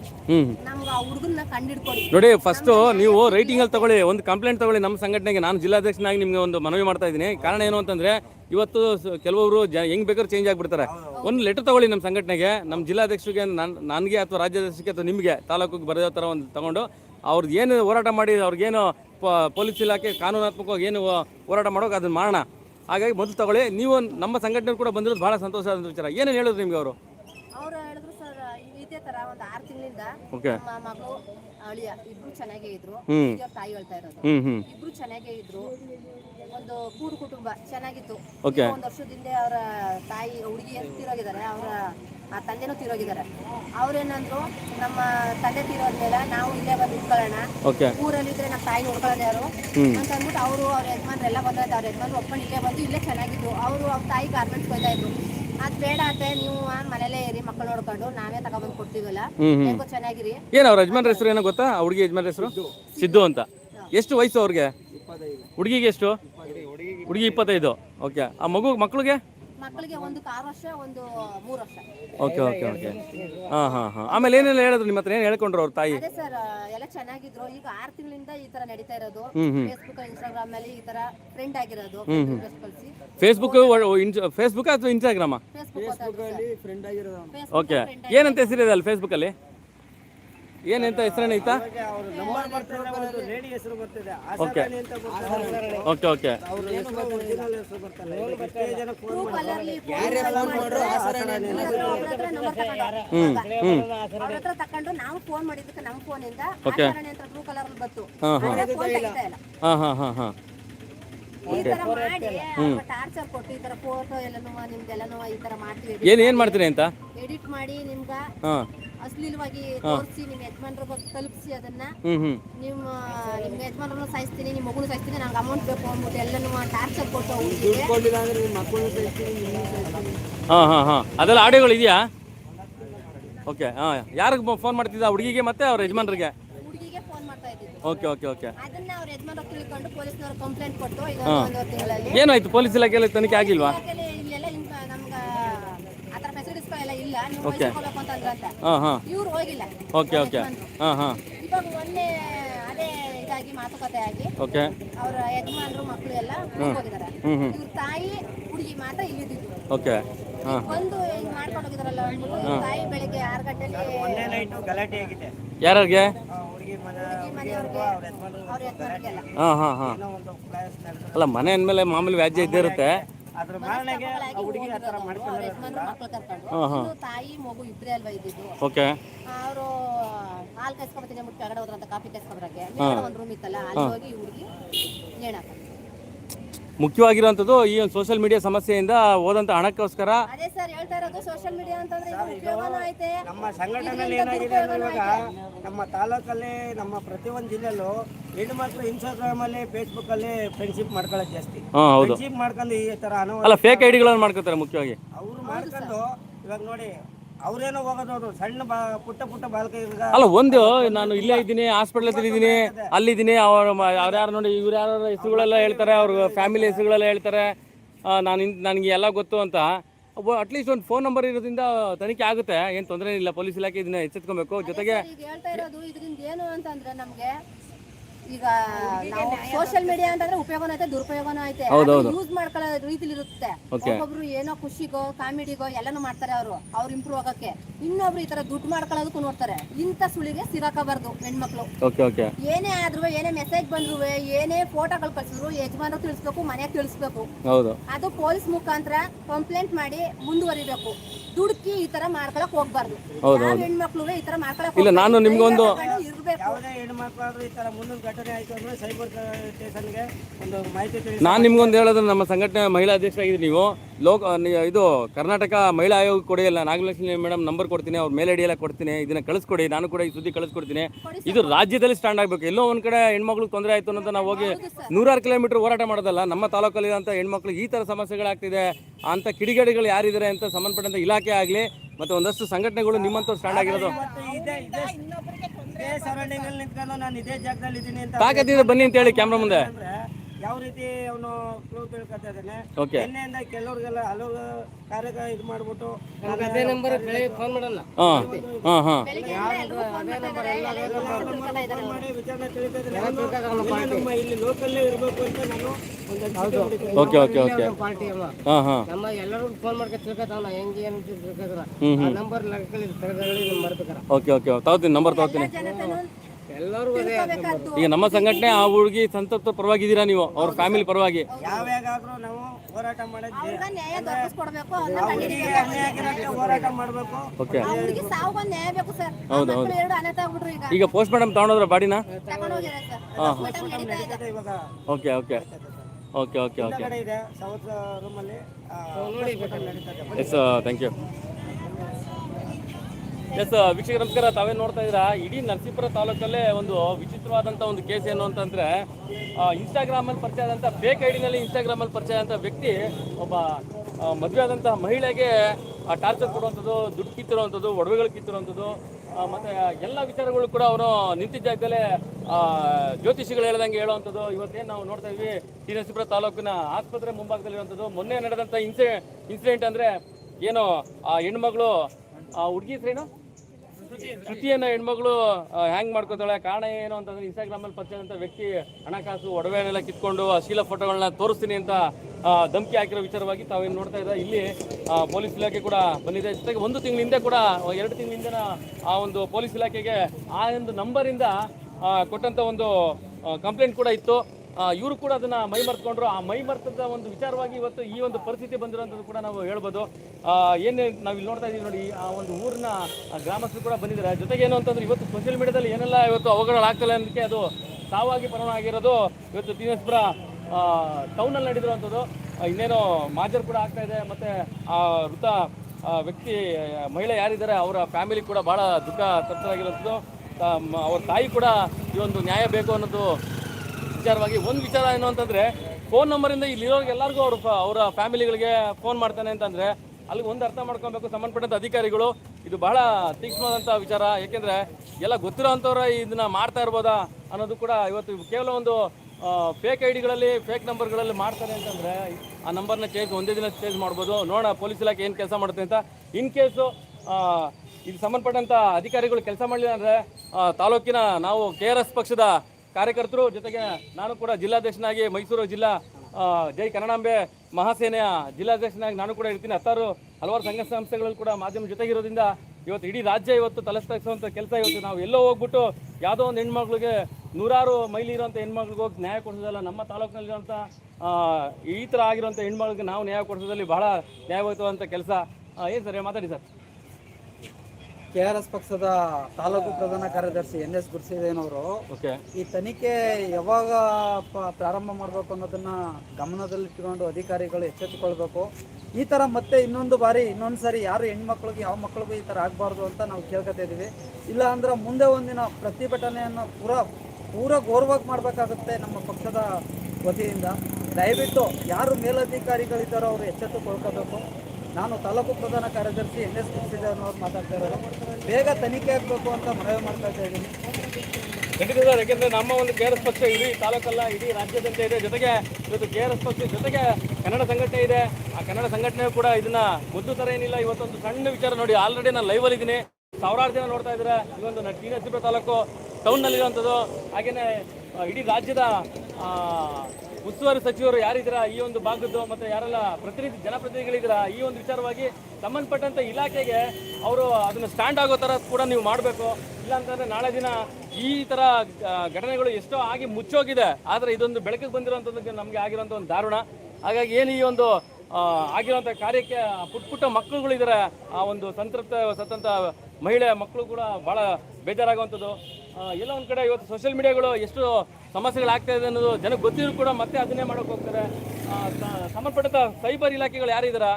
[SPEAKER 5] ನಮ್ಗೆ ಆ ಹುಡುಗನ್ನ ಕಂಡಿಡ್ಕೊಡಿ.
[SPEAKER 1] ನೋಡಿ ಫಸ್ಟ್ ನೀವು ರೈಟಿಂಗ್ ಅಲ್ಲಿ ತಗೊಳ್ಳಿ ಒಂದು ಕಂಪ್ಲೇಂಟ್ ತಗೊಳ್ಳಿ ನಮ್ಮ ಸಂಘಟನೆಗೆ. ನಾನು ಜಿಲ್ಲಾಧ್ಯಕ್ಷನಾಗಿ ನಿಮಗೆ ಒಂದು ಮನವಿ ಮಾಡ್ತಾ ಇದ್ದೀನಿ. ಕಾರಣ ಏನು ಅಂತಂದ್ರೆ ಇವತ್ತು ಕೆಲವರು ಜ ಹೆಂಗ್ ಬೇಕಾದ್ರೂ ಚೇಂಜ್ ಆಗಿಬಿಡ್ತಾರೆ. ಒಂದು ಲೆಟರ್ ತಗೊಳ್ಳಿ ನಮ್ಮ ಸಂಘಟನೆಗೆ. ನಮ್ಮ ಜಿಲ್ಲಾಧ್ಯಕ್ಷರಿಗೆ ನಾನು ನನಗೆ ಅಥವಾ ರಾಜ್ಯಾಧ್ಯಕ್ಷಕ್ಕೆ ಅಥವಾ ನಿಮಗೆ ತಾಲೂಕಿಗೆ ಬರೆಯೋ ಥರ ಒಂದು ತಗೊಂಡು ಅವ್ರದ್ದು ಏನು ಹೋರಾಟ ಮಾಡಿ ಅವ್ರಿಗೇನು ಪೊಲೀಸ್ ಇಲಾಖೆ ಕಾನೂನಾತ್ಮಕವಾಗಿ ಏನು ಹೋರಾಟ ಮಾಡೋಕೆ ಅದನ್ನ ಮಾಡೋಣ ಹಾಗಾಗಿ ಮೊದಲು ತಗೊಳ್ಳಿ. ನೀವು ನಮ್ಮ ಸಂಘಟನೆ ಕೂಡ ಬಂದಿರೋದು ಸಂತೋಷ ಅಂತ ವಿಚಾರ. ಏನೇನು ಹೇಳಿದ್ರು ನಿಮ್ಗೆ ಅವರು?
[SPEAKER 5] ಅವರು ಹೇಳಿದ್ರು ಸರ್ ಇದೇ ತರ ಒಂದ್ ಆರು ತಿಂಗಳಿಂದ
[SPEAKER 1] ಓಕೆ.
[SPEAKER 5] ನಮ್ಮ ಮಗಳು ಅಳಿಯ ಇಬ್ರು ಚೆನ್ನಾಗೇ ಇದ್ರು.
[SPEAKER 1] ಹ್ಮ್.
[SPEAKER 5] ಇವ್ರ ತಾಯಿ ಹೇಳ್ತಾ ಇರೋದು.
[SPEAKER 1] ಹ್ಞೂ ಹ್ಞೂ
[SPEAKER 5] ಇಬ್ರು ಚೆನ್ನಾಗೇ ಇದ್ರು. ಒಂದು ಕೂಡು ಕುಟುಂಬ ಚೆನ್ನಾಗಿತ್ತು.
[SPEAKER 1] Okay.
[SPEAKER 5] ಈಗ ಒಂದ್ ವರ್ಷದ ಅವರ ತಾಯಿ ಹುಡುಗಿ ತೀರೋಗಿದ್ದಾರೆ ಅವರ ಆ ತಂದೆನೂ ತೀರೋಗಿದ್ದಾರೆ. ಅವ್ರೇನಂದ್ರು ನಮ್ಮ ತಂದೆ ತೀರೋದ್ಮೇಲೆ ನಾವು ಇಲ್ಲೇ ಬಂದು ಇಟ್ಕೊಳ್ಳೋಣ.
[SPEAKER 1] ಊರಲ್ಲಿ
[SPEAKER 5] ಇದ್ರೆ ನಮ್ಮ ತಾಯಿ ನೋಡ್ಕೊಳ್ಳೋದು ಯಾರು. ಅಂತ ಅಂದ್ಬಿಟ್ಟು ಅವರು ಅವ್ರ ಯಜಮಾನ್ರೆಲ್ಲ ಬಂದ್ರೆ ಅವ್ರ ಯಜಮಾನ್ ಒಪ್ಕೊಂಡು ಇಲ್ಲೇ ಬಂದು ಇಲ್ಲೇ ಚೆನ್ನಾಗಿದ್ರು. ಅವರು ಅವ್ರ ತಾಯಿ ಗಾರ್ಮೆಂಟ್ಸ್ ಹೋಗ್ತಾ ಇದ್ರು. ಅದ್ ಬೇಡ ಅತ್ತೆ ನೀವು ಆ ಮನೇಲೇ ಇರಿ ಮಕ್ಕಳು ನೋಡ್ಕೊಂಡು ನಾವೇ ತಗೊಬಂದು ಕೊಡ್ತೀವಲ್ಲ. ಹೆಂಗೋ ಚೆನ್ನಾಗಿರಿ.
[SPEAKER 1] ಏನು ಅವ್ರ ಯಜಮಾನ್ ಹೆಸರು ಏನೋ ಗೊತ್ತಾ? ಆ ಹುಡುಗಿ ಯಜಮಾನ್ರ ಹೆಸರು? ಸಿದ್ದು. ಅಂತ. ಎಷ್ಟು ವಯಸ್ಸು ಅವ್ರಿಗೆ? ಹುಡುಗಿಗೆ ಎಷ್ಟು? ಹುಡುಗಿ ಇಪ್ಪತ್ತೈದು. ಓಕೆ. ಆ ಮಗು ಮಕ್ಳಿಗೆ?
[SPEAKER 5] ಮಕ್ಕಳಿಗೆ ಒಂದು ಆರು ವರ್ಷ ಒಂದು ಮೂರು ವರ್ಷ.
[SPEAKER 1] Okay okay okay. ಹಾಂ ಹಾಂ ಹಾಂ. ಆಮೇಲೆ ಏನೆಲ್ಲ ಹೇಳಿದ್ರು ನಿಮ್ಮ ಹತ್ರ? ಏನು ಹೇಳ್ಕೊಂಡ್ರು ಅವ್ರ ತಾಯಿ?
[SPEAKER 5] ಅದೇ ಸರ್ ಎಲ್ಲ ಚೆನ್ನಾಗಿದ್ರು. ಈಗ ಆರು ತಿಂಗಳಿಂದ ಈ ತರ ನಡೀತಾ ಇರೋದು. ಫೇಸ್ಬುಕ್ ಇನ್ಸ್ಟಾಗ್ರಾಮ್ ಅಲ್ಲಿ ಈ ತರ ಟ್ರೆಂಡ್ ಆಗಿರೋದು. ಕಳಿಸಿ
[SPEAKER 1] ಫೇಸ್ಬುಕ್ ಫೇಸ್ಬುಕ್ ಅಥವಾ ಇನ್ಸ್ಟಾಗ್ರಾಮ್
[SPEAKER 5] ಫೇಸ್ಬುಕ್
[SPEAKER 4] ಫ್ರೆಂಡ್ ಆಗಿರೋದು
[SPEAKER 1] ಓಕೆ. ಏನಂತ ಹೆಸರಿದೆ ಅಲ್ಲಿ ಫೇಸ್ಬುಕ್ಕಲ್ಲಿ ಏನಂತ ಹೆಸರೇನೈತಾ
[SPEAKER 3] ಐತಾ
[SPEAKER 1] ಓಕೆ ಓಕೆ
[SPEAKER 5] ತಕೊಂಡು ನಾವು ಫೋನ್ ಮಾಡಿದ್ದಕ್ಕೆ ನಮ್ಮ ಫೋನಿಂದ
[SPEAKER 1] ಹಾಂ ಹಾಂ ಹಾಂ ಹಾಂ.
[SPEAKER 5] ಈ ತರ ಮಾಡಿ ಟಾರ್ಚರ್ ಕೊಟ್ಟು ಈ ತರ ಫೋಟೋ ಎಲ್ಲನೂ ನಿಮ್ದೆಲ್ಲನೂ ಈ ತರ ಮಾಡ್ತೀವಿ.
[SPEAKER 1] ಏನು ಏನು ಮಾಡ್ತೀರಿ ಅಂತ?
[SPEAKER 5] ಎಡಿಟ್ ಮಾಡಿ ನಿಮ್ಗ
[SPEAKER 1] ಹಾಂ.
[SPEAKER 5] ಅಶ್ಲೀಲವಾಗಿ ತೋರಿಸಿ ನಿಮ್ಮ ಯಜಮಾನ್ರಿಗೆ ತಲುಪಿಸಿ ಅದನ್ನ. ನಿಮ್ಮ ನಿಮ್ ಯಜಮಾನ್ರನ್ನು ಸಾಯಿಸ್ತೀನಿ ನಿಮ್ಮ ಮಗುನು ಸಾಯಿಸ್ತೀನಿ ನಂಗೆ ಅಮೌಂಟ್ ಬೇಕು ಅಂದ್ಬಿಟ್ಟು ಎಲ್ಲನೂ ಟಾರ್ಚರ್ ಕೊಟ್ಟು
[SPEAKER 1] ಹಾಂ ಹಾಂ ಹಾಂ. ಅದೆಲ್ಲ ಆಡಿಯೋಗಳು ಇದೆಯಾ ಓಕೆ ಹಾಂ. ಯಾರಿಗೆ ಫೋನ್ ಮಾಡ್ತಿದ್ದ? ಹುಡುಗಿಗೆ ಮತ್ತೆ ಅವ್ರ ಯಜಮಾನ್ರಿಗೆ
[SPEAKER 5] ಹುಡುಗಿಗೆ ಫೋನ್ ಮಾಡ್ತಾ ಇದ್ದಿದ್ದು
[SPEAKER 1] ಓಕೆ ಓಕೆ ಓಕೆ.
[SPEAKER 5] ಅದನ್ನ ಅವ್ರ ಯಜಮಾನ ತಿಳ್ಕೊಂಡು ಪೊಲೀಸ್ನವ್ರು ಕಂಪ್ಲೇಂಟ್ ಕೊಟ್ಟು ಈಗ ಒಂದು ತಿಂಗಳಲ್ಲಿ
[SPEAKER 1] ಏನಾಯ್ತು? ಪೊಲೀಸ್ ಇಲಾಖೆಯಲ್ಲಿ ತನಿಖೆ ಆಗಿಲ್ವಾ?
[SPEAKER 5] ಯಾರ್ಯಾರ್ಗೆ ಇಲ್ಲೆಲ್ಲ ಇಂಪ ನಮ್ಗ ಆ ಥರ ಎಲ್ಲಾ ಇಲ್ಲ. ನೀವು ವಹಿಸ್ಕೊಳ್ಬೇಕು ಅಂತಂದ್ರೆ ಅಂತ
[SPEAKER 1] ಹಾಂ ಹಾಂ.
[SPEAKER 5] ಇವ್ರು ಹೋಗಿಲ್ಲ.
[SPEAKER 1] Okay okay. ಹಾಂ ಹಾಂ.
[SPEAKER 5] ಇವಾಗ ಮೊನ್ನೆ ಅದೇ ಇದಾಗಿ ಮಾತುಕತೆ ಆಗಿ
[SPEAKER 1] ಓಕೆ.
[SPEAKER 5] ಅವ್ರ ಯಜಮಾನರು ಮಕ್ಕಳು ಎಲ್ಲ ಹೋಗಿದ್ದಾರೆ
[SPEAKER 1] ಹ್ಞೂ ಹ್ಞೂ
[SPEAKER 5] ಇವ್ರ ತಾಯಿ ಹುಡುಗಿ ಮಾತ್ರ ಇಲ್ಲಿದ್ದು
[SPEAKER 1] ಓಕೆ. ಹಾಂ.
[SPEAKER 5] ಬಂದು ಹಿಂಗ್ ಮಾಡ್ಕೊಂಡು ಹೋಗಿದಾರಲ್ಲ ಅಂದ್ಬಿಟ್ಟು ತಾಯಿ ಬೆಳಿಗ್ಗೆ ಆರು
[SPEAKER 3] ಗಲಾಟೆ ಆಗಿದೆ.
[SPEAKER 1] ಹಾಂ ಹಾಂ ಹಾಂ. ಅಲ್ಲ ಮನೆ ಅಂದಮೇಲೆ ಮಾಮೂಲಿ ವ್ಯಾಜ್ಯ ಇದ್ದೇ ಇರುತ್ತೆ.
[SPEAKER 3] ಅದ್ರ ಮಾರನೆಗೆ ಆ ಹುಡುಗಿ ಆ ಥರ
[SPEAKER 5] ಅವ್ರ
[SPEAKER 3] ಮಾಡ್ಕೊಂಡು
[SPEAKER 5] ಕರ್ಕೊಂಡು.
[SPEAKER 1] ಹಾಂ ಹಾಂ.
[SPEAKER 5] ತಾಯಿ ಮಗು ಇಬ್ಬರೇ ಅಲ್ವಾ ಇದ್ದಿದ್ದು?
[SPEAKER 1] ಓಕೆ.
[SPEAKER 5] ಅವರು ಹಾಲು ಕಾಯಿಸ್ಕೊಬತ್ತೀನಿ ಅಂದ್ಬಿಟ್ಟು ಕೆಳಗಡೆ ಹೋದ್ರಂತ ಕಾಫಿ ಕಾಯಿಸ್ಕೊಬರಕ್ಕೆ ಮೇಲೆ ಒಂದು ರೂಮ್ ಇತ್ತಲ್ಲ ಅಲ್ಲಿ ಹೋಗಿ ಹುಡುಗಿ ನೇಣಾಕ
[SPEAKER 1] ಮುಖ್ಯವಾಗಿರುವಂಥದ್ದು ಈ ಒಂದು ಸೋಷಿಯಲ್ ಮೀಡಿಯಾ ಸಮಸ್ಯೆಯಿಂದ ಹೋದಂಥ ಹಣಕ್ಕೋಸ್ಕರ.
[SPEAKER 5] ಅದೇ ಸರ್ ಹೇಳ್ತಾ ಇರೋದು ಸೋಷಿಯಲ್ ಮೀಡಿಯಾ ಅಂತಂದ್ರೆ ಇದು ಉಪಯೋಗನೂ ಐತೆ.
[SPEAKER 3] ನಮ್ಮ ಸಂಘಟನೆಯಲ್ಲಿ ಏನಾಗಿದೆ ಅಂದ್ರೆ ಇವಾಗ ನಮ್ಮ ತಾಲೂಕಲ್ಲಿ ನಮ್ಮ ಪ್ರತಿಯೊಂದು ಜಿಲ್ಲೆಯಲ್ಲೂ ಮಕ್ಕಳು ಇನ್ಸ್ಟಾಗ್ರಾಮ್ ಅಲ್ಲಿ ಫೇಸ್ಬುಕ್ ಅಲ್ಲಿ ಫ್ರೆಂಡ್ಶಿಪ್ ಮಾಡ್ಕೊಳ್ಳೋದು ಜಾಸ್ತಿ.
[SPEAKER 1] ಹಾಂ ಹೌದು.
[SPEAKER 3] ಫ್ರೆಂಡ್ಶಿಪ್ ಮಾಡ್ಕೊಂಡು ಈ ತರ ಅನವ
[SPEAKER 1] ಅಲ್ಲ ಫೇಕ್ ಐಡಿಗಳನ್ನು ಮಾಡ್ಕೋತಾರೆ ಮುಖ್ಯವಾಗಿ.
[SPEAKER 3] ಅವ್ರು ಮಾಡ್ಕೊಂಡು ಇವಾಗ ನೋಡಿ ಅವ್ರೇನೋ ಹೋಗೋದು ಅವ್ರು ಸಣ್ಣ ಬಾ ಪುಟ್ಟ ಪುಟ್ಟ ಬಾಲಕ
[SPEAKER 1] ಅಲ್ಲ ಒಂದು ನಾನು ಇಲ್ಲೇ ಇದ್ದೀನಿ ಹಾಸ್ಪಿಟಲ್ ಹತ್ರ ಇದ್ದೀನಿ ಅಲ್ಲಿದ್ದೀನಿ ಅವ್ರ ಅವ್ರು ಯಾರು ನೋಡಿ ಇವ್ರು ಯಾರ ಹೆಸರುಗಳೆಲ್ಲ ಹೇಳ್ತಾರೆ ಅವ್ರ ಫ್ಯಾಮಿಲಿ ಹೆಸರುಗಳೆಲ್ಲ ಹೇಳ್ತಾರೆ. ಆ, ನಾನು ಇನ್- ನನಗೆ ಎಲ್ಲ ಗೊತ್ತು ಅಂತ. ಅಟ್ಲೀಸ್ಟ್ ಒಂದು ಫೋನ್ ನಂಬರ್ ಇರೋದ್ರಿಂದ ತನಿಖೆ ಆಗುತ್ತೆ ಏನು ತೊಂದರೆ ಇಲ್ಲ ಪೊಲೀಸ್ ಇಲಾಖೆ ಇದನ್ನ ಎಚ್ಚೆತ್ಕೊಬೇಕು. ಜೊತೆಗೆ
[SPEAKER 5] ಈಗ ಹೇಳ್ತಾ ಇರೋದು ಇದರಿಂದ ಏನು ಅಂತಂದ್ರೆ ನಮ್ಗೆ ಈಗ ನಾವು ಸೋಷಿಯಲ್ ಮೀಡಿಯಾ ಅಂತಂದ್ರೆ ಉಪಯೋಗನೂ ಐತೆ ದುರುಪಯೋಗನೂ ಐತೆ. ಯೂಸ್ ಮಾಡ್ಕೊಳ್ಳೋ ರೀತಿಲಿ ಇರುತ್ತೆ ಒಬ್ಬೊಬ್ರು ಏನೋ ಖುಷಿಗೋ ಕಾಮಿಡಿಗೋ ಎಲ್ಲಾನು ಮಾಡ್ತಾರೆ ಅವರು. ಅವ್ರು ಇಂಪ್ರೂವ್ ಆಗಕ್ಕೆ. ಇನ್ನೊಬ್ರು ಈ ತರ ದುಡ್ಡು ಮಾಡ್ಕೊಳ್ಳೋದಕ್ಕೂ ನೋಡ್ತಾರೆ. ಇಂಥ ಸುಳಿಗೆ ಸಿಗಾಕಬಾರ್ದು ಹೆಣ್ಮಕ್ಳು.
[SPEAKER 1] ಓಕೆ ಓಕೆ
[SPEAKER 5] ಏನೇ ಆದ್ರೂ ಏನೇ ಮೆಸೇಜ್ ಬಂದ್ರು ಏನೇ ಫೋಟೋಗಳು ಕಳ್ಸಿದ್ರು ಯಜಮಾನರು ತಿಳಿಸ್ಬೇಕು ಮನೆಗೆ ತಿಳಿಸ್ಬೇಕು.
[SPEAKER 1] ಹೌದು.
[SPEAKER 5] ಅದು ಪೊಲೀಸ್ ಮುಖಾಂತರ ಕಂಪ್ಲೇಂಟ್ ಮಾಡಿ ಮುಂದುವರಿಬೇಕು. ದುಡುಕಿ ಈ ತರ ಮಾಡ್ಕೊಳಕ್ ಹೋಗ್ಬಾರ್ದು. ಹೆಣ್ಮಕ್ಳು ಈ ತರ ಮಾಡ್ಕೊಳಕ್
[SPEAKER 1] ಇಲ್ಲ, ನಾನು ನಿಮ್ಗೊಂದು-
[SPEAKER 5] ಇರ್ಬೇಕು
[SPEAKER 3] ಯಾವುದೇ ಹೆಣ್ಮಕ್ಳು ಆದ್ರೂ ಈ ತರ ಮುಂದಿನ ಘಟನೆ ಆಯ್ತು ಅಂದ್ರೆ ಸೈಬರ್ ಸ್ಟೇಷನ್ಗೆ ಒಂದು ಮಾಹಿತಿ ತಿಳಿಸಿ.
[SPEAKER 1] ನಾನು ನಿಮ್ಗೊಂದು ಹೇಳೋದು ನಮ್ಮ ಸಂಘಟನೆ ಮಹಿಳಾ ಅಧ್ಯಕ್ಷರಾಗಿದ್ದೀರಿ ನೀವು. ಲೋಕ ಇದು ಕರ್ನಾಟಕ ಮಹಿಳಾ ಆಯೋಗ ಕೊಡಿ ಅಲ್ಲ ನಾಗಲಕ್ಷ್ಮಿ ಮೇಡಮ್ ನಂಬರ್ ಕೊಡ್ತೀನಿ ಅವ್ರ ಮೇಲ್ ಐಡಿ ಎಲ್ಲ ಕೊಡ್ತೀನಿ ಇದನ್ನ ಕಳಿಸ್ಕೊಡಿ ನಾನು ಕೂಡ ಈ ಸುದ್ದಿ ಕಳಿಸ್ಕೊಡ್ತೀನಿ. ಇದು ರಾಜ್ಯದಲ್ಲಿ ಸ್ಟ್ಯಾಂಡ್ ಆಗಬೇಕು. ಎಲ್ಲೋ ಒಂದು ಕಡೆ ಹೆಣ್ಮಕ್ಳಿಗೆ ತೊಂದರೆ ಆಯಿತು ಅನ್ನೋದು ನಾವು ಹೋಗಿ ನೂರಾರು ಕಿಲೋಮೀಟರ್ ಹೋರಾಟ ಮಾಡೋದಲ್ಲ ನಮ್ಮ ತಾಲೂಕಲ್ಲಿ ಅಂತ ಹೆಣ್ಮಕ್ಳಿಗೆ ಈ ಥರ ಸಮಸ್ಯೆಗಳಾಗ್ತಿದೆ ಅಂತ ಕಿಡಿಗೇಡಿಗಳು ಯಾರಿದ್ದಾರೆ ಅಂತ ಸಂಬಂಧಪಟ್ಟಂಥ ಇಲಾಖೆ ಆಗಲಿ ಮತ್ತು ಒಂದಷ್ಟು ಸಂಘಟನೆಗಳು ನಿಮ್ಮಂತ ಸ್ಟ್ಯಾಂಡ್ ಆಗಿರೋದು. ತಾಕತ್ತಿದ್ರೆ ಬನ್ನಿ ಅಂತ ಹೇಳಿ ಕ್ಯಾಮ್ರಾ ಮುಂದೆ.
[SPEAKER 3] ಯಾವ ರೀತಿ ಅವನು ಕ್ಲೂ ತಿಳ್ಕೊತಾ ಇದ್ದಾನೆ.
[SPEAKER 1] ಎಣ್ಣೆಯಿಂದ
[SPEAKER 3] ನಿನ್ನೆಯಿಂದ ಕೆಲವ್ರಿಗೆಲ್ಲ ಹಲವು ಕಾರ್ಯಕ ಇದು ಮಾಡ್ಬಿಟ್ಟು
[SPEAKER 2] ಅದೇ ನಂಬರ್ ಬೆಳಿಗ್ಗೆ ಫೋನ್ ಮಾಡಲ್ಲ.
[SPEAKER 1] ಹಾಂ ಹಾಂ
[SPEAKER 5] ಎಲ್ಲರೂ
[SPEAKER 3] ಮಾಡಿ ವಿಚಾರಣೆ ತಿಳಿತಾ ಇದ್ದಾನೆ. ಇಲ್ಲ ನಮ್ಮ ಇಲ್ಲಿ ಲೋಕಲ್ಲೇ ಇರಬೇಕು ಅಂತ ನಾನು ಒಂದು ಅನಿಸಿಕೆ ಹೊಂದಿದ್ದೀನಿ.
[SPEAKER 1] ಓಕೆ ಓಕೆ ಓಕೆ
[SPEAKER 2] ಪಾರ್ಟಿ ಅಮ್ಮ
[SPEAKER 1] ಹಾಂ ಹಾಂ.
[SPEAKER 2] ನಮ್ಮ ಎಲ್ಲರೂ ಫೋನ್ ಮಾಡ್ಕೊಂಡು ತಿಳ್ಕೊತಾವ ಹೆಂಗೆ ಏನು ತಿಳ್ಕೊತಾರ ನಂಬರ್ ಲಕ್ಕಲ್ಲಿ ನಂಬರ್ ಬರ್ಬೇಕಾರ
[SPEAKER 1] ಓಕೆ ಓಕೆ ತಗೋತೀನಿ ನಂಬರ್ ತಗೋತೀನಿ
[SPEAKER 5] ಜನತೆನೂ.
[SPEAKER 1] ಈಗ ನಮ್ಮ ಸಂಘಟನೆ ಆ ಹುಡುಗಿ ಸಂತಪ್ತ ಪರವಾಗಿದ್ದೀರಾ ನೀವು? ಅವ್ರ ಫ್ಯಾಮಿಲಿ ಪರವಾಗಿ?
[SPEAKER 3] ಯಾವಾಗಾದ್ರೂ ನಾವು ಹೋರಾಟ ಮಾಡಿದ್ವಿ.
[SPEAKER 5] ಅವ್ರ್ಗ ನ್ಯಾಯ ದೊರಕಿಸ್ಕೊಡ್ಬೇಕು ಅವ್ರನ್ನ
[SPEAKER 3] ಹುಡುಗಿಗೆ ಅನ್ಯಾಯ ಆಗಿರೋಕ್ಕೆ ಹೋರಾಟ ಮಾಡಬೇಕು.
[SPEAKER 1] ಓಕೆ.
[SPEAKER 5] ಆ ಹುಡುಗಿ ಸಾವುಗೊಂದು ನ್ಯಾಯ ಬೇಕು ಸರ್. ಮಕ್ಕಳು ಎರಡು ಅನಾಥ ಆಗ್ಬಿಟ್ರು ಈಗ.
[SPEAKER 1] ಈಗ ಪೋಸ್ಟ್ ಮಾಡಮ್ ತಗೊಂಡ್ರ ಬಾಡಿನ?
[SPEAKER 5] ತಗೊಂಡು ಹೋಗಿದ್ದಾರೆ ಸರ್. ಮೇಡಮ್ ನಡೀತಾ ಇದೆ.
[SPEAKER 3] ಇವಾಗ
[SPEAKER 1] okay okay. Okay okay okay.
[SPEAKER 3] ಕಡೆ ಇದೆ ಸೌತ್ ರೂಮಲ್ಲಿ ನಡೀತಾ
[SPEAKER 1] ಎಸ್ ಥ್ಯಾಂಕ್ ಯು ಎಸ್ ವೀಕ್ಷಕ ನಮಸ್ಕಾರ. ತಾವೇ ನೋಡ್ತಾ ಇದ್ದೀರಾ? ಇಡೀ ನರಸೀಪುರ ತಾಲೂಕಲ್ಲೇ ಒಂದು ವಿಚಿತ್ರವಾದಂಥ ಒಂದು ಕೇಸ್ ಏನು ಅಂತಂದರೆ ಇನ್ಸ್ಟಾಗ್ರಾಮಲ್ಲಿ ಪರಿಚಯ ಆದಂಥ ಫೇಕ್ ಐಡಿನಲ್ಲಿ ಇನ್ಸ್ಟಾಗ್ರಾಮಲ್ಲಿ ಪರಿಚಯ ಆದಂಥ ವ್ಯಕ್ತಿ ಒಬ್ಬ ಮದುವೆ ಆದಂಥ ಮಹಿಳೆಗೆ ಟಾರ್ಚರ್ ಕೊಡುವಂಥದ್ದು, ದುಡ್ಡು ಕಿತ್ತಿರುವಂಥದ್ದು, ಒಡವೆಗಳು ಕಿತ್ತಿರುವಂಥದ್ದು ಮತ್ತು ಎಲ್ಲ ವಿಚಾರಗಳು ಕೂಡ ಅವನು ನಿಂತಿದ್ದ ಜಾಗದಲ್ಲೇ ಜ್ಯೋತಿಷಿಗಳು ಹೇಳ್ದಂಗೆ ಹೇಳುವಂಥದ್ದು. ಇವತ್ತೇನು ನಾವು ನೋಡ್ತಾ ಇದ್ವಿ ಟಿ ತಾಲೂಕಿನ ಆಸ್ಪತ್ರೆ ಮುಂಭಾಗದಲ್ಲಿರುವಂಥದ್ದು. ಮೊನ್ನೆ ನಡೆದಂಥ ಇನ್ಸಿ ಇನ್ಸಿಡೆಂಟ್ ಅಂದರೆ, ಏನು, ಆ ಹೆಣ್ಮಗಳು ಆ, ಹುಡುಗಿ ಹೆಸರೇನು? ಶ್ರುತಿಯನ್ನ ಹೆಣ್ಮಗಳು ಹ್ಯಾಂಗ್ ಮಾಡ್ಕೋತಾಳೆ, ಕಾರಣ ಏನು ಅಂತಂದ್ರೆ ಇನ್ಸ್ಟಾಗ್ರಾಮ್ ಅಲ್ಲಿ ಪರಿಚಯ ಅಂತ ವ್ಯಕ್ತಿ ಹಣಕಾಸು ಒಡವೆನೆಲ್ಲ ಕಿತ್ಕೊಂಡು ಅಶೀಲ ಫೋಟೋಗಳನ್ನ ತೋರಿಸ್ತೀನಿ ಅಂತ ಧಮಕಿ ಹಾಕಿರೋ ವಿಚಾರವಾಗಿ ತಾವೇನು ನೋಡ್ತಾ ಇದ್ದ ಇಲ್ಲಿ ಪೊಲೀಸ್ ಇಲಾಖೆ ಕೂಡ ಬಂದಿದೆ. ಜೊತೆಗೆ ಒಂದು ತಿಂಗಳ ಹಿಂದೆ ಕೂಡ ಎರಡು ತಿಂಗಳ ಹಿಂದೆ ಆ ಒಂದು ಪೊಲೀಸ್ ಇಲಾಖೆಗೆ ಆ ಒಂದು ನಂಬರಿಂದ ಕೊಟ್ಟಂತ ಒಂದು ಕಂಪ್ಲೇಂಟ್ ಕೂಡ ಇತ್ತು. ಇವರು ಕೂಡ ಅದನ್ನ ಮೈ ಮರ್ತ್ಕೊಂಡ್ರು. ಆ ಮೈ ಮರ್ತದ ಒಂದು ವಿಚಾರವಾಗಿ ಇವತ್ತು ಈ ಒಂದು ಪರಿಸ್ಥಿತಿ ಬಂದಿರೋಂಥದ್ದು ಕೂಡ ನಾವು ಹೇಳ್ಬೋದು. ಏನೇ ನಾವು ಇಲ್ಲಿ ನೋಡ್ತಾ ಇದೀವಿ ನೋಡಿ, ಆ ಒಂದು ಊರಿನ ಗ್ರಾಮಸ್ಥರು ಕೂಡ ಬಂದಿದ್ದಾರೆ. ಜೊತೆಗೆ ಏನು ಅಂತಂದ್ರೆ ಇವತ್ತು ಸೋಷಿಯಲ್ ಮೀಡಿಯಾದಲ್ಲಿ ಏನೆಲ್ಲ ಇವತ್ತು ಅವಘಡಗಳಾಗ್ತಲ್ಲ ಅನ್ನೋದಕ್ಕೆ ಅದು ಸಾವಾಗಿ ಪರಿಣಾಮ ಆಗಿರೋದು ಇವತ್ತು ತೀನೇಶ್ವರ ಟೌನಲ್ಲಿ ನಡೆದಿರುವಂಥದ್ದು. ಇನ್ನೇನು ಮಾಜರ್ ಕೂಡ ಆಗ್ತಾ ಇದೆ. ಮತ್ತೆ, ಆ ವೃತ್ತ ವ್ಯಕ್ತಿ ಮಹಿಳೆ ಯಾರಿದ್ದಾರೆ, ಅವರ ಫ್ಯಾಮಿಲಿ ಕೂಡ ಬಹಳ ದುಃಖ ತಪ್ಪಾಗಿರೋದು ಅವ್ರ ತಾಯಿ ಕೂಡ ಈ ಒಂದು ನ್ಯಾಯ ಬೇಕು ಅನ್ನೋದು ವಿಚಾರವಾಗಿ, ಒಂದು ವಿಚಾರ ಏನು ಅಂತಂದರೆ ಫೋನ್ ನಂಬರಿಂದ ಇಲ್ಲಿರೋರ್ಗೆ ಎಲ್ಲರಿಗೂ ಅವರು ಅವರ ಫ್ಯಾಮಿಲಿಗಳಿಗೆ ಫೋನ್ ಮಾಡ್ತಾನೆ ಅಂತಂದ್ರೆ ಅಲ್ಲಿ ಒಂದು ಅರ್ಥ ಮಾಡ್ಕೊಬೇಕು. ಸಂಬಂಧಪಟ್ಟಂಥ ಅಧಿಕಾರಿಗಳು, ಇದು ಬಹಳ ತೀಕ್ಷ್ಣವಾದಂಥ ವಿಚಾರ. ಯಾಕೆಂದ್ರೆ, ಎಲ್ಲ ಗೊತ್ತಿರೋ ಇದನ್ನ ಮಾಡ್ತಾ ಇರ್ಬೋದಾ ಅನ್ನೋದು ಕೂಡ ಇವತ್ತು ಕೇವಲ ಒಂದು ಫೇಕ್ ಡಿಗಳಲ್ಲಿ ಫೇಕ್ ನಂಬರ್ಗಳಲ್ಲಿ ಮಾಡ್ತಾರೆ ಅಂತಂದ್ರೆ, ಆ ನಂಬರ್ನ ಚೇಂಜ್ ಒಂದೇ ದಿನ ಚೇಂಜ್ ಮಾಡ್ಬೋದು. ನೋಡೋಣ, ಪೊಲೀಸ್ ಇಲಾಖೆ ಏನು ಕೆಲಸ ಮಾಡುತ್ತೆ ಅಂತ. ಇನ್ ಕೇಸು ಇದು ಸಂಬಂಧಪಟ್ಟಂಥ ಅಧಿಕಾರಿಗಳು ಕೆಲಸ ಮಾಡಲಿಲ್ಲ ಅಂದ್ರೆ ತಾಲೂಕಿನ ನಾವು ಕೆ ಆರ್ ಎಸ್ ಪಕ್ಷದ ಕಾರ್ಯಕರ್ತರು ಜೊತೆಗೆ ನಾನು ಕೂಡ ಜಿಲ್ಲಾಧ್ಯಕ್ಷನಾಗಿ ಮೈಸೂರು ಜಿಲ್ಲಾ ಜೈ ಕನ್ನಡಾಂಬೆ ಮಹಾಸೇನೆಯ ಜಿಲ್ಲಾಧ್ಯಕ್ಷನಾಗಿ ನಾನು ಕೂಡ ಇರ್ತೀನಿ. ಹತ್ತಾರು ಹಲವಾರು ಸಂಘ ಸಂಸ್ಥೆಗಳಲ್ಲಿ ಕೂಡ ಮಾಧ್ಯಮ ಜೊತೆಗಿರೋದ್ರಿಂದ ಇವತ್ತು ಇಡೀ ರಾಜ್ಯ ಇವತ್ತು ತಲೆಸ್ತಾಯಿಸುವಂಥ ಕೆಲಸ ಇವತ್ತು ನಾವು ಎಲ್ಲೋ ಹೋಗ್ಬಿಟ್ಟು ಯಾವುದೋ ಒಂದು ಹೆಣ್ಮಕ್ಳಿಗೆ ನೂರಾರು ಮೈಲಿ ಇರೋಂಥ ಹೆಣ್ಮಕ್ಳಿಗೆ ಹೋಗಿ ನ್ಯಾಯ ಕೊಡಿಸೋದಲ್ಲ, ನಮ್ಮ ತಾಲೂಕಿನಲ್ಲಿರುವಂಥ ಈ ಥರ ಆಗಿರೋಂಥ ಹೆಣ್ಮಕ್ಳಿಗೆ ನಾವು ನ್ಯಾಯ ಕೊಡಿಸೋದಲ್ಲಿ ಬಹಳ ನ್ಯಾಯವಾಗುವಂಥ ಕೆಲಸ. ಏನು ಸರ್, ಮಾತಾಡಿ ಸರ್.
[SPEAKER 6] ಕೆ ಆರ್ ಎಸ್ ಪಕ್ಷದ ತಾಲೂಕು ಪ್ರಧಾನ ಕಾರ್ಯದರ್ಶಿ ಎನ್ ಎಸ್ ಗುರುಸಿದೇನವರು
[SPEAKER 1] ಓಕೆ.
[SPEAKER 6] ಈ ತನಿಖೆ ಯಾವಾಗ ಪ್ರಾರಂಭ ಮಾಡಬೇಕು ಅನ್ನೋದನ್ನ ಗಮನದಲ್ಲಿಟ್ಟುಕೊಂಡು ಅಧಿಕಾರಿಗಳು ಎಚ್ಚೆತ್ತುಕೊಳ್ಬೇಕು. ಈ ತರ ಮತ್ತೆ ಇನ್ನೊಂದು ಬಾರಿ ಇನ್ನೊಂದು ಸಾರಿ ಯಾರು ಹೆಣ್ಮಕ್ಳಿಗೆ ಯಾವ ಮಕ್ಳಿಗೂ ಈ ತರ ಆಗಬಾರ್ದು ಅಂತ ನಾವು ಕೇಳ್ಕೊತಾ ಇದೀವಿ. ಇಲ್ಲ ಅಂದ್ರೆ ಮುಂದೆ ಒಂದಿನ ಪ್ರತಿಭಟನೆಯನ್ನು ಪೂರ ಪೂರ ಗೌರವವಾಗಿ ಮಾಡಬೇಕಾಗುತ್ತೆ ನಮ್ಮ ಪಕ್ಷದ ವತಿಯಿಂದ. ದಯವಿಟ್ಟು ಯಾರು ಮೇಲಧಿಕಾರಿಗಳಿದ್ದಾರೋ ಅವರು ಎಚ್ಚೆತ್ತುಕೊಳ್ಕೋಬೇಕು. ನಾನು ತಾಲೂಕು ಪ್ರಧಾನ ಕಾರ್ಯದರ್ಶಿ ಎನ್ ಎಸ್ ಅನ್ನೋರು ಮಾತಾಡ್ತಾ ಇರೋದು. ಬೇಗ ತನಿಖೆ ಆಗಬೇಕು ಅಂತ ಮನವಿ ಮಾಡ್ತಾ ಇದ್ದೀನಿ.
[SPEAKER 1] ಖಂಡಿತ ಸರ್ ಯಾಕೆಂದ್ರೆ ನಮ್ಮ ಒಂದು ಕೆ ಆರ್ ಎಸ್ ಪಕ್ಷ ಇಡೀ ತಾಲೂಕಲ್ಲ ಇಡೀ ರಾಜ್ಯದಂತೆ ಇದೆ. ಜೊತೆಗೆ ಇವತ್ತು ಕೆ ಆರ್ ಎಸ್ ಪಕ್ಷ ಜೊತೆಗೆ ಕನ್ನಡ ಸಂಘಟನೆ ಇದೆ. ಆ ಕನ್ನಡ ಸಂಘಟನೆ ಕೂಡ ಇದನ್ನ ಮುದ್ದು ತರ ಏನಿಲ್ಲ. ಇವತ್ತೊಂದು ಸಣ್ಣ ವಿಚಾರ ನೋಡಿ ಆಲ್ರೆಡಿ ನಾನು ಲೈವ್ ಅಲ್ಲಿ ಇದ್ದೀನಿ. ಸಾವಿರಾರು ಜನ ನೋಡ್ತಾ ಇದ್ದಾರೆ. ಈ ಒಂದು ಟಿ ತಾಲೂಕು ಟೌನ್ನಲ್ಲಿ ಇರುವಂತದ್ದು ಹಾಗೇನೆ ಆ, ಇಡೀ ರಾಜ್ಯದ ಉಸ್ತುವಾರಿ ಸಚಿವರು ಯಾರಿದ್ದೀರಾ? ಈ ಒಂದು ಭಾಗದ್ದು ಮತ್ತೆ ಯಾರೆಲ್ಲ ಪ್ರತಿನಿಧಿ ಜನಪ್ರತಿನಿಧಿಗಳಿದ್ದೀರಾ? ಈ ಒಂದು ವಿಚಾರವಾಗಿ ಸಂಬಂಧಪಟ್ಟಂಥ ಇಲಾಖೆಗೆ ಅವರು ಅದನ್ನ ಸ್ಟ್ಯಾಂಡ್ ಆಗೋ ತರ ಕೂಡ ನೀವು ಮಾಡಬೇಕು. ಇಲ್ಲ ಅಂತಂದ್ರೆ ನಾಳೆ ದಿನ ಈ ತರ ಘಟನೆಗಳು ಎಷ್ಟೋ ಆಗಿ ಮುಚ್ಚೋಗಿದೆ. ಆದ್ರೆ ಇದೊಂದು ಬೆಳಕಿಗೆ ಬಂದಿರುವಂತದ್ದು ನಮಗೆ ಆಗಿರುವಂತ ಒಂದು ದಾರುಣ. ಹಾಗಾಗಿ ಏನು ಈ ಒಂದು ಆಗಿರುವಂಥ ಕಾರ್ಯಕ್ಕೆ ಪುಟ್ಟ ಪುಟ್ಟ ಮಕ್ಕಳುಗಳಿದ್ದಾರೆ ಆ ಒಂದು ಸಂತೃಪ್ತ ಸತ್ತಂತ ಮಹಿಳೆ ಮಕ್ಕಳು ಕೂಡ ಬಹಳ ಬೇಜಾರಾಗುವಂಥದ್ದು. ಎಲ್ಲ ಒಂದು ಕಡೆ ಇವತ್ತು ಸೋಷಿಯಲ್ ಮೀಡಿಯಾಗಳು ಎಷ್ಟು ಸಮಸ್ಯೆಗಳಾಗ್ತಾ ಇದೆ ಅನ್ನೋದು ಜನಕ್ಕೆ ಗೊತ್ತಿದ್ರು ಕೂಡ ಮತ್ತೆ ಅದನ್ನೇ ಮಾಡೋಕೆ ಹೋಗ್ತಾರೆ. ಸಂಬಂಧಪಟ್ಟ ಸೈಬರ್ ಇಲಾಖೆಗಳು ಯಾರಿದಾರ,